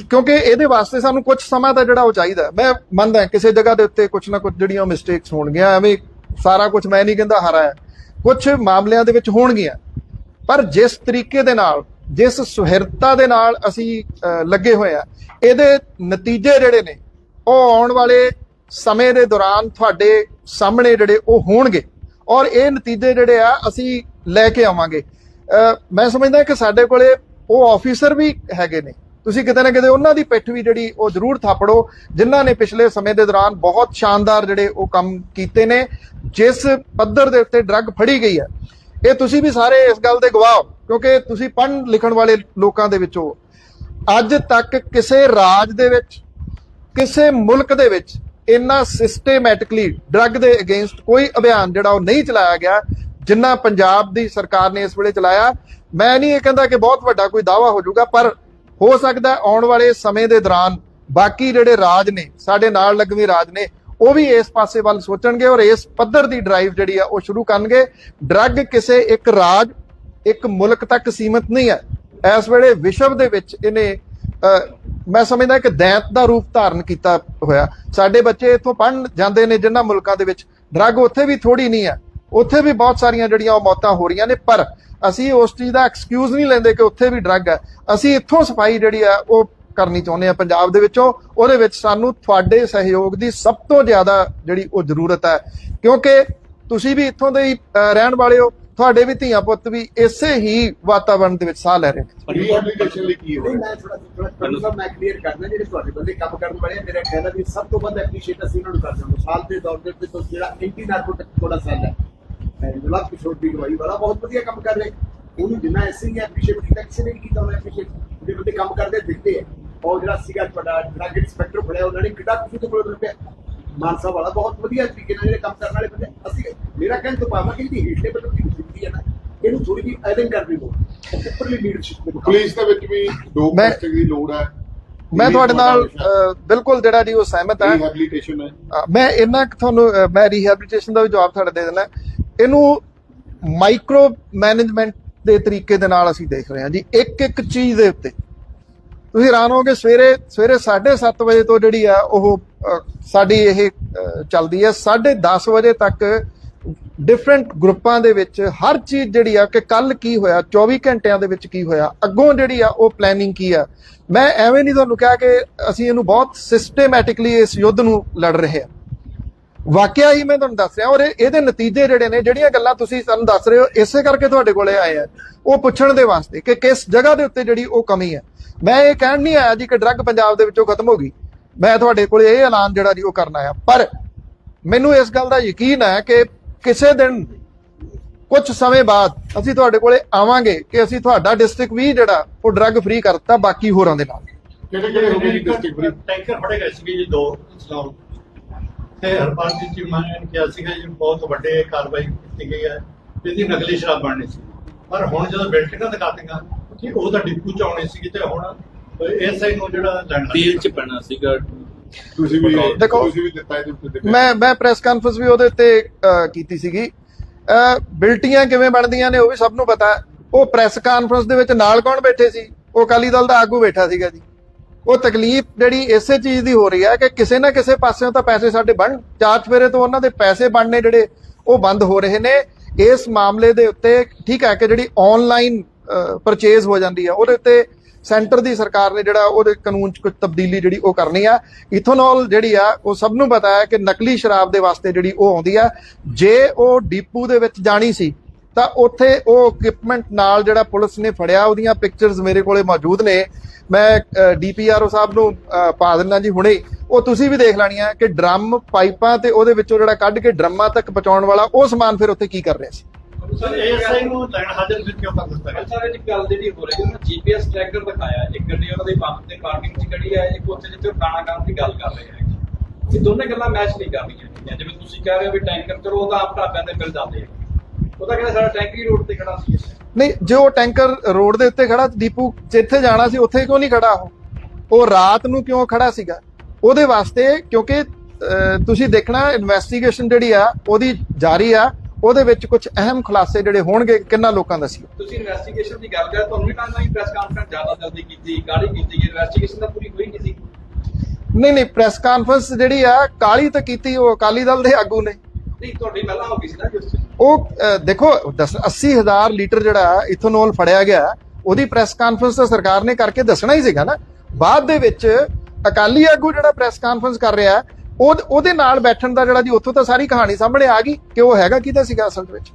ਕਿਉਂਕਿ ਇਹਦੇ ਵਾਸਤੇ ਸਾਨੂੰ ਕੁਝ ਸਮਾਂ ਤਾਂ ਜਿਹੜਾ ਉਹ ਚਾਹੀਦਾ ਮੈਂ ਮੰਨਦਾ ਕਿਸੇ ਜਗ੍ਹਾ ਦੇ ਉੱਤੇ ਕੁਝ ਨਾ ਕੁਝ ਜਿਹੜੀਆਂ ਮਿਸਟੇਕਸ ਹੋਣਗੀਆਂ, ਐਵੇਂ ਸਾਰਾ ਕੁਝ ਮੈਂ ਨਹੀਂ ਕਹਿੰਦਾ ਹਰਾ ਹੈ। ਕੁਝ ਮਾਮਲਿਆਂ ਦੇ ਵਿੱਚ ਹੋਣਗੀਆਂ, ਪਰ ਜਿਸ ਤਰੀਕੇ ਦੇ ਨਾਲ ਜਿਸ ਸੁਹਿਰਤਾ ਦੇ ਨਾਲ ਅਸੀਂ ਲੱਗੇ ਹੋਏ ਆ, ਇਹਦੇ ਨਤੀਜੇ ਜਿਹੜੇ ਨੇ, ਉਹ ਆਉਣ ਵਾਲੇ ਸਮੇਂ ਦੇ ਦੌਰਾਨ ਤੁਹਾਡੇ ਸਾਹਮਣੇ ਜਿਹੜੇ ਉਹ ਹੋਣਗੇ। ਔਰ ਇਹ ਨਤੀਜੇ ਜਿਹੜੇ ਆ, ਅਸੀਂ ਲੈ ਕੇ ਆਵਾਂਗੇ। ਮੈਂ ਸਮਝਦਾ ਕਿ ਸਾਡੇ ਕੋਲੇ ਉਹ ਆਫੀਸਰ ਵੀ ਹੈਗੇ ਨੇ। ਤੁਸੀਂ ਕਿਤੇ ਨਾ ਕਿਤੇ ਉਹਨਾਂ ਦੀ ਪਿੱਠ ਵੀ ਜਿਹੜੀ, ਉਹ ਜ਼ਰੂਰ ਥਾਪੜੋ, ਜਿਨ੍ਹਾਂ ਨੇ ਪਿਛਲੇ ਸਮੇਂ ਦੇ ਦੌਰਾਨ ਬਹੁਤ ਸ਼ਾਨਦਾਰ ਜਿਹੜੇ ਉਹ ਕੰਮ ਕੀਤੇ ਨੇ, ਜਿਸ ਪੱਧਰ ਦੇ ਉੱਤੇ ਡਰੱਗ ਫੜੀ ਗਈ ਹੈ। ਇਹ ਤੁਸੀਂ ਵੀ ਸਾਰੇ ਇਸ ਗੱਲ ਦੇ ਗਵਾਹ ਹੋ। ਕਿਉਂਕਿ ਤੁਸੀਂ ਪੜ੍ਹਨ ਲਿਖਣ ਵਾਲੇ ਲੋਕਾਂ ਦੇ ਵਿੱਚੋਂ ਅੱਜ ਤੱਕ ਕਿਸੇ ਰਾਜ ਦੇ ਵਿੱਚ, ਕਿਸੇ ਮੁਲਕ ਦੇ ਵਿੱਚ ਇੰਨਾ ਸਿਸਟਮੈਟਿਕਲੀ ਡਰੱਗ ਦੇ ਅਗੇਂਸਟ ਕੋਈ ਅਭਿਆਨ ਜਿਹੜਾ ਉਹ ਨਹੀਂ ਚਲਾਇਆ ਗਿਆ, ਜਿੰਨਾ ਪੰਜਾਬ ਦੀ ਸਰਕਾਰ ਨੇ ਇਸ ਵੇਲੇ ਚਲਾਇਆ। ਮੈਂ ਨਹੀਂ ਇਹ ਕਹਿੰਦਾ ਕਿ ਬਹੁਤ ਵੱਡਾ ਕੋਈ ਦਾਵਾ ਹੋ ਜਾਊਗਾ, ਪਰ ਹੋ ਸਕਦਾ ਆਉਣ ਵਾਲੇ ਸਮੇਂ ਦੇ ਦੌਰਾਨ ਬਾਕੀ ਜਿਹੜੇ ਰਾਜ ਨੇ, ਸਾਡੇ ਨਾਲ ਲੱਗਵੇਂ ਰਾਜ ਨੇ, ਉਹ ਵੀ ਇਸ ਪਾਸੇ ਵੱਲ ਸੋਚਣਗੇ ਔਰ ਇਸ ਪੱਧਰ ਦੀ ਡਰਾਈਵ ਜਿਹੜੀ ਆ ਉਹ ਸ਼ੁਰੂ ਕਰਨਗੇ। ਡਰੱਗ ਕਿਸੇ ਇੱਕ ਰਾਜ ਇੱਕ ਮੁਲਕ ਤੱਕ ਸੀਮਿਤ ਨਹੀਂ ਹੈ। ਇਸ ਵੇਲੇ ਵਿਸ਼ਵ ਦੇ ਵਿੱਚ ਇਹਨੇ ਮੈਂ ਸਮਝਦਾ ਇੱਕ ਦੈਂਤ ਦਾ ਰੂਪ ਧਾਰਨ ਕੀਤਾ ਹੋਇਆ। ਸਾਡੇ ਬੱਚੇ ਇੱਥੋਂ ਪੜਨ ਜਾਂਦੇ ਨੇ ਜਿਨ੍ਹਾਂ ਮੁਲਕਾਂ ਦੇ ਵਿੱਚ। ਡਰੱਗ ਉੱਥੇ ਵੀ ਥੋੜੀ ਨਹੀਂ ਹੈ। ਉੱਥੇ ਵੀ ਬਹੁਤ ਸਾਰੀਆਂ ਜਿਹੜੀਆਂ ਉਹ ਮੌਤਾਂ ਹੋ ਰਹੀਆਂ ਨੇ, ਪਰ ਅਸੀਂ ਉਸ ਚੀਜ਼ ਦਾ ਐਕਸਕਿਊਜ਼ ਨਹੀਂ ਲੈਂਦੇ ਕਿ ਉੱਥੇ ਵੀ ਡਰੱਗ ਹੈ। ਅਸੀਂ ਇੱਥੋਂ ਸਫ਼ਾਈ ਜਿਹੜੀ ਆ ਉਹ ਕਰਨੀ ਚਾਹੁੰਦੇ ਆ ਪੰਜਾਬ ਦੇ ਵਿੱਚੋਂ। ਉਹਦੇ ਵਿੱਚ ਸਾਨੂੰ ਤੁਹਾਡੇ ਸਹਿਯੋਗ ਦੀ ਸਭ ਤੋਂ ਜ਼ਿਆਦਾ ਜਿਹੜੀ ਉਹ ਜ਼ਰੂਰਤ ਹੈ। ਕਿਉਂਕਿ ਤੁਸੀਂ ਵੀ ਇੱਥੋਂ ਦੇ ਹੀ ਰਹਿਣ ਵਾਲੇ ਹੋ। ਤੁਹਾਡੇ ਵੀ ਧੀਆਂ ਪੁੱਤ ਵੀ ਇਸੇ ਹੀ ਵਾਤਾਵਰਣ ਦੇ ਵਿੱਚ ਸਾਹ ਲੈ ਰਹੇ ਨੇ। ਰੀਹੈਬਿਲਿਟੇਸ਼ਨ ਲਈ ਕੀ ਨਹੀਂ ਹੋਇਆ ਮੈਂ ਥੋੜਾ ਥੋੜਾ ਤੁਹਾਨੂੰ ਸਭ ਮੈਂ ਕਲੀਅਰ ਕਰਨਾ ਜਿਹੜੇ ਤੁਹਾਡੇ ਬੰਦੇ ਕੰਮ ਕਰਨ ਵਾਲੇ ਆ, ਮੇਰਾ ਵੀ ਸਭ ਤੋਂ ਵੱਧ ਐਪਰੀਸ਼ੀਏਟ ਅਸੀਂ ਇਹਨਾਂ ਨੂੰ ਕਰਦੇ ਹਾਂ। ਮਿਸਾਲ ਦੇ ਤੌਰ ਤੇ ਤੋਂ ਜਿਹੜਾ ਐਂਟੀ ਨਾਰਕੋਟਿਕ ਥੋੜਾ ਸੈੱਲ ਹੈ। ਜਿਹੜਾ ਕਿਸ਼ੋਰ ਦੀ ਦਵਾਈ ਵਾਲਾ ਬਹੁਤ ਵਧੀਆ ਕੰਮ ਕਰ ਰਿਹਾ। ਉਹਨੂੰ ਜਿੰਨਾ ਐਸੀ ਨੇ ਐਪਰੀਸ਼ੀਏਟ ਕੀਤਾ ਕਿਸੇ ਨੇ ਕੀਤਾ ਉਹਨੇ ਐਪਰੀਸ਼ੀਏਟ ਜਿਹੜੇ ਬੰਦੇ ਕੰਮ ਕਰਦੇ ਦਿਖਦੇ ਆ। ਉਹ ਜਿਹੜਾ ਸੀਗਾ ਤੁਹਾਡਾ ਡਰੱਗ ਇੰਸਪੈਕਟਰ ਫੜਿਆ ਉਹਨਾਂ ਨੇ ਕਿੱਡਾ ਕੁਝ ਤੋਂ ਕੋਲ ਰੁਪਿਆ ਮਾਨਸਾ ਵਾਲਾ ਬਹੁਤ ਵਧੀਆ ਤਰੀਕੇ ਨਾਲ ਜਿਹੜੇ ਕੰਮ ਕਰਨ ਵਾਲੇ ਬੰਦੇ ਅਸੀਂ ਮੇਰਾ ਕਹਿਣ ਤੋਂ ਭਾਵਨਾ ਕਿ ਜਿਹੜੀ ਹੀਟ ਲੈਵਲ ਦੀ ਜ਼ਿੰਦਗੀ ਹੈ ਨਾ ਇਹਨੂੰ ਥੋੜੀ ਜਿਹੀ ਆਇਡੈਂਟ ਕਰਨੀ ਲੋੜ ਉੱਪਰਲੀ ਲੀਡਰਸ਼ਿਪ ਦੇ ਪੁਲਿਸ ਦੇ ਵਿੱਚ ਵੀ ਮੈਂ- ਟੈਸਟਿੰਗ ਦੀ ਲੋੜ ਹੈ ਮੈਂ ਤੁਹਾਡੇ ਨਾਲ ਬਿਲਕੁਲ ਜਿਹੜਾ ਜੀ ਉਹ ਸਹਿਮਤ ਹਾਂ। ਰਿਹੈਬਿਲਿਟੇਸ਼ਨ ਹੈ। ਅ, ਮੈਂ ਇਹਨਾਂ ਕੁ ਤੁਹਾਨੂੰ ਮੈਂ ਰੀਹੈਬਿਲਿਟੇਸ਼ਨ ਦਾ ਵੀ ਜਵਾਬ ਤੁਹਾਡਾ ਦੇ ਦੇਣਾ ਇਹਨੂੰ ਮਾਈਕਰੋ ਮੈਨੇਜਮੈਂਟ ਦੇ ਤਰੀਕੇ ਦੇ ਨਾਲ ਅਸੀਂ ਦੇਖ ਰਹੇ ਹਾਂ ਜੀ ਇੱਕ ਇੱਕ ਚੀਜ਼ ਦੇ ਉੱਤੇ। ਤੁਸੀਂ ਹੈਰਾਨ ਹੋਗੇ ਸਵੇਰੇ ਸਵੇਰੇ 7:30 ਵਜੇ ਤੋਂ ਜਿਹੜੀ ਆ ਉਹ ਸਾਡੀ ਇਹ ਚੱਲਦੀ ਹੈ। 10:30 ਵਜੇ ਤੱਕ ਡਿਫਰੈਂਟ ਗਰੁੱਪਾਂ ਦੇ ਵਿੱਚ ਹਰ ਚੀਜ਼ ਜਿਹੜੀ ਆ ਕਿ ਕੱਲ ਕੀ ਹੋਇਆ 24 ਘੰਟਿਆਂ ਦੇ ਵਿੱਚ ਕੀ ਹੋਇਆ, ਅੱਗੋਂ ਜਿਹੜੀ ਆ ਉਹ ਪਲੈਨਿੰਗ ਕੀ ਆ। ਮੈਂ ਐਵੇਂ ਨਹੀਂ ਤੁਹਾਨੂੰ ਕਿਹਾ ਕਿ ਅਸੀਂ ਇਹਨੂੰ ਬਹੁਤ ਸਿਸਟਮੈਟਿਕਲੀ ਇਸ ਯੁੱਧ ਨੂੰ ਲੜ ਰਹੇ ਆ ਵਾਕਿਆ ਹੀ ਮੈਂ ਤੁਹਾਨੂੰ ਦੱਸ ਰਿਹਾ, ਔਰ ਇਹਦੇ ਨਤੀਜੇ ਜਿਹੜੇ ਨੇ, ਜਿਹੜੀਆਂ ਗੱਲਾਂ ਤੁਸੀਂ ਸਾਨੂੰ ਦੱਸ ਰਹੇ ਹੋ, ਇਸੇ ਕਰਕੇ ਤੁਹਾਡੇ ਕੋਲੇ ਆਏ ਆ। ਉਹ ਪੁੱਛਣ ਦੇ ਵਾਸਤੇ ਕਿ ਕਿਸ ਜਗ੍ਹਾ ਦੇ ਉੱਤੇ ਜਿਹੜੀ ਉਹ ਕਮੀ ਹੈ। ਮੈਂ ਇਹ ਕਹਿਣ ਨਹੀਂ ਆਇਆ ਜੀ ਕਿ ਡਰੱਗ ਪੰਜਾਬ ਦੇ ਵਿੱਚੋਂ ਖਤਮ ਹੋ ਗਈ। ਮੈਂ ਤੁਹਾਡੇ ਕੋਲੇ ਇਹ ਐਲਾਨ ਜਿਹੜਾ ਜੀ ਉਹ ਕਰਨ ਆਇਆ। ਪਰ ਮੈਨੂੰ ਇਸ ਗੱਲ ਦਾ ਯਕੀਨ ਹੈ ਕਿ ਕਿਸੇ ਦਿਨ ਕੁਝ ਸਮੇਂ ਬਾਅਦ ਅਸੀਂ ਤੁਹਾਡੇ ਕੋਲੇ ਆਵਾਂਗੇ ਕਿ ਅਸੀਂ ਤੁਹਾਡਾ ਡਿਸਟ੍ਰਿਕਟ ਵੀ ਜਿਹੜਾ ਉਹ ਡਰੱਗ ਫ੍ਰੀ ਕਰਤਾ ਬਾਕੀ ਹੋਰਾਂ ਦੇ ਨਾਲ। ਕਿਹੜੇ ਕਿਹੜੇ ਹੋ ਗਏ ਜੀ ਡਿਸਟ੍ਰਿਕਟ ਟੈਂਕਰ ਫੜੇ ਗਏ ਸੀਗੇ ਜੀ ਦੋ ਇਸਲਾਮ ਤੇ ਹਰਪਾਲ ਜੀ ਨੇ ਕਿਹਾ ਸੀਗਾ ਜੀ ਬਹੁਤ ਵੱਡੇ ਕਾਰਵਾਈ ਕੀਤੀ ਗਈ ਹੈ ਇਹਦੀ ਨਕਲੀ ਸ਼ਰਾਬ ਬਣਨੀ ਸੀ। ਪਰ ਹੁਣ ਜਦੋਂ ਬਿਲਟਿੰਗਾਂ ਦਿਖਾਤੀਆਂ ਕਿ ਉਹ ਤਾਂ ਡਿਪੂ ਚ ਆਉਣੀ ਸੀਗੀ ਤੇ ਹੁਣ ਐਸਆਈ ਨੂੰ ਜਿਹੜਾ ਲੈਣਾ ਤੇਲ ਚ ਪੈਣਾ ਸੀਗਾ। ਤੁਸੀਂ ਵੀ ਦੇਖੋ, ਤੁਸੀਂ ਵੀ ਦਿੱਤਾ ਇਹਦੇ ਉੱਤੇ ਦਿੱਤਾ। ਮੈਂ ਮੈਂ ਪ੍ਰੈਸ ਕਾਨਫਰੰਸ ਵੀ ਉਹਦੇ ਉੱਤੇ ਅਹ, ਕੀਤੀ ਸੀਗੀ। ਅਹ, ਬਿਲਟੀਆਂ ਕਿਵੇਂ ਬਣਦੀਆਂ ਨੇ ਉਹ ਵੀ ਸਭ ਨੂੰ ਪਤਾ। ਹੈ। ਉਹ ਪ੍ਰੈਸ ਕਾਨਫਰੰਸ ਦੇ ਵਿੱਚ ਨਾਲ ਕੌਣ ਬੈਠੇ ਸੀ? ਉਹ ਅਕਾਲੀ ਦਲ ਦਾ ਆਗੂ ਬੈਠਾ ਸੀਗਾ ਜੀ। ਉਹ ਤਕਲੀਫ ਜਿਹੜੀ ਇਸੇ ਚੀਜ਼ ਦੀ ਹੋ ਰਹੀ ਹੈ ਕਿ ਕਿਸੇ ਨਾ ਕਿਸੇ ਪਾਸਿਓਂ ਤਾਂ ਪੈਸੇ ਸਾਡੇ ਬਣ ਚਾਰ ਚਫੇਰੇ ਤੋਂ ਉਹਨਾਂ ਦੇ ਪੈਸੇ ਬਣਨੇ ਜਿਹੜੇ ਉਹ ਬੰਦ ਹੋ ਰਹੇ ਨੇ। ਇਸ ਮਾਮਲੇ ਦੇ ਉੱਤੇ ਠੀਕ ਹੈ ਕਿ ਜਿਹੜੀ ਆਨਲਾਈਨ ਪਰਚੇਜ਼ ਹੋ ਜਾਂਦੀ ਹੈ ਉਹਦੇ ਉੱਤੇ ਸੈਂਟਰ ਦੀ ਸਰਕਾਰ ਨੇ ਜਿਹੜਾ ਉਹਦੇ ਕਾਨੂੰਨ 'ਚ ਕੁਝ ਤਬਦੀਲੀ ਜਿਹੜੀ ਉਹ ਕਰਨੀ ਆ। ਇਥੋਨੋਲ ਜਿਹੜੀ ਆ, ਉਹ ਸਭ ਨੂੰ ਪਤਾ ਹੈ ਕਿ ਨਕਲੀ ਸ਼ਰਾਬ ਦੇ ਵਾਸਤੇ ਜਿਹੜੀ ਉਹ ਆਉਂਦੀ ਆ। ਜੇ ਉਹ ਡੀਪੂ ਦੇ ਵਿੱਚ ਜਾਣੀ ਸੀ, ਤਾਂ ਉੱਥੇ ਉਹ ਇਕਵਿਪਮੈਂਟ ਨਾਲ ਜਿਹੜਾ ਪੁਲਿਸ ਨੇ ਫੜਿਆ, ਉਹਦੀਆਂ ਪਿਕਚਰਸ ਮੇਰੇ ਕੋਲੇ ਮੌਜੂਦ ਨੇ। ਮੈਂ ਡੀਪੀਆਰਓ ਸਾਹਿਬ ਨੂੰ ਪਾ ਦਿੰਦਾ ਜੀ ਹੁਣੇ। ਉਹ ਤੁਸੀਂ ਵੀ ਦੇਖ ਲੈਣੀਆਂ ਕਿ ਡਰਮ ਪਾਈਪਾਂ ਤੇ ਉਹਦੇ ਵਿੱਚੋਂ ਜਿਹੜਾ ਕੱਢ ਕੇ ਡਰਮਾਂ ਤੱਕ ਪਹੁੰਚਾਉਣ ਵਾਲਾ ਉਹ ਸਮਾਨ ਫਿਰ ਉੱਥੇ ਕੀ ਕਰ ਰਿਹਾ ਸੀ। ਸਰ ਐਸਆਈ ਨੂੰ ਲੈਣ ਹਾਜ਼ਰ ਫਿਰ ਕਿਉਂ ਕਰ ਦਿੱਤਾ ਗਿਆ? ਸਰ ਇਹ ਗੱਲ ਜਿਹੜੀ ਹੋ ਰਹੀ ਹੈ ਉਹਨਾਂ ਜੀਪੀਐਸ ਟਰੈਕਰ ਦਿਖਾਇਆ ਇੱਕ ਗੱਡੀ ਉਹਨਾਂ ਦੇ ਪੰਪ ਤੇ ਪਾਰਕਿੰਗ 'ਚ ਖੜੀ ਹੈ ਇੱਕ ਉੱਥੇ ਜਿੱਥੇ ਉਹ ਪੁਰਾਣਾ ਕੰਮ ਦੀ ਗੱਲ ਕਰ ਰਹੇ ਹੈ ਇਹ ਦੋਨੇ ਗੱਲਾਂ ਮੈਚ ਨਹੀਂ ਕਰ ਰਹੀਆਂ ਹੈਗੀਆਂ। ਜਿਵੇਂ ਤੁਸੀਂ ਕਹਿ ਰਹੇ ਹੋ ਵੀ ਟੈਂਕਰ ਚਲੋ ਉਹ ਤਾਂ ਆਪ ਢਾਬਿਆਂ ਦੇ ਮਿਲ ਜਾਂਦੇ ਆ। ਉਹ ਤਾਂ ਕਹਿੰਦਾ ਸਾਡਾ ਟੈਂਕਰੀ ਰੋਡ ਤੇ ਖੜਾ ਸੀ ਨਹੀਂ ਜੇ ਉਹ ਟੈਂਕਰ ਰੋਡ ਦੇ ਉੱਤੇ ਖੜਾ ਡੀਪੂ ਜਿੱਥੇ ਜਾਣਾ ਸੀ ਉੱਥੇ ਕਿਉਂ ਨਹੀਂ ਖੜਾ ਉਹ? ਉਹ ਰਾਤ ਨੂੰ ਕਿਉਂ ਖੜਾ ਸੀਗਾ? ਉਹਦੇ ਵਾਸਤੇ ਕਿਉਂਕਿ ਤੁਸੀਂ ਦੇਖਣਾ ਇਨਵੈਸਟੀਗੇਸ਼ਨ ਜਿਹੜੀ ਆ ਉਹਦੀ ਜਾਰੀ ਆ। ਉਹਦੇ ਵਿੱਚ ਕੁਝ ਅਹਿਮ ਖੁਲਾਸੇ ਜਿਹੜੇ ਹੋਣਗੇ ਕਿੰਨਾ ਲੋਕਾਂ ਦਾ ਸੀ? ਤੁਸੀਂ ਇਨਵੈਸਟੀਗੇਸ਼ਨ ਦੀ ਗੱਲ ਕਰ ਤੁਹਾਨੂੰ ਨਹੀਂ ਕਹਿੰਦਾ ਕਿ ਪ੍ਰੈਸ ਕਾਨਫਰੰਸ ਜ਼ਿਆਦਾ ਜਲਦੀ ਕੀਤੀ ਗਾੜੀ ਕੀਤੀ ਇਨਵੈਸਟੀਗੇਸ਼ਨ ਤਾਂ ਪੂਰੀ ਹੋਈ ਨਹੀਂ ਸੀ। ਨਹੀਂ ਨਹੀਂ ਪ੍ਰੈਸ ਕਾਨਫਰੰਸ ਜਿਹੜੀ ਆ ਕਾਲੀ ਤਾਂ ਕੀਤੀ ਉਹ ਅਕਾਲੀ ਦਲ ਦੇ ਆਗੂ ਨੇ। ਨਹੀਂ ਤੁਹਾਡੀ ਪਹਿਲਾਂ ਹੋ ਗਈ ਸੀ ਨਾ ਜਿਸ ਉਹ ਦੇਖੋ 80000 ਲੀਟਰ ਜਿਹੜਾ ਇਥਨੋਲ ਫੜਿਆ ਗਿਆ ਉਹਦੀ ਪ੍ਰੈਸ ਕਾਨਫਰੰਸ ਤਾਂ ਸਰਕਾਰ ਨੇ ਕਰਕੇ ਦੱਸਣਾ ਹੀ ਸੀਗਾ ਨਾ। ਬਾਅਦ ਦੇ ਵਿੱਚ ਅਕਾਲੀ ਆਗੂ ਜਿਹੜਾ ਪ੍ਰੈਸ ਕਾਨਫਰੰਸ ਕਰ ਰਿਹਾ ਉਹਦੇ ਨਾਲ ਬੈਠਣ ਦਾ ਜਿਹੜਾ ਜੀ ਉੱਥੋਂ ਤਾਂ ਸਾਰੀ ਕਹਾਣੀ ਸਾਹਮਣੇ ਆ ਗਈ ਕਿ ਉਹ ਹੈਗਾ ਕਿਹਦਾ ਸੀਗਾ ਅਸਲ ਵਿੱਚ?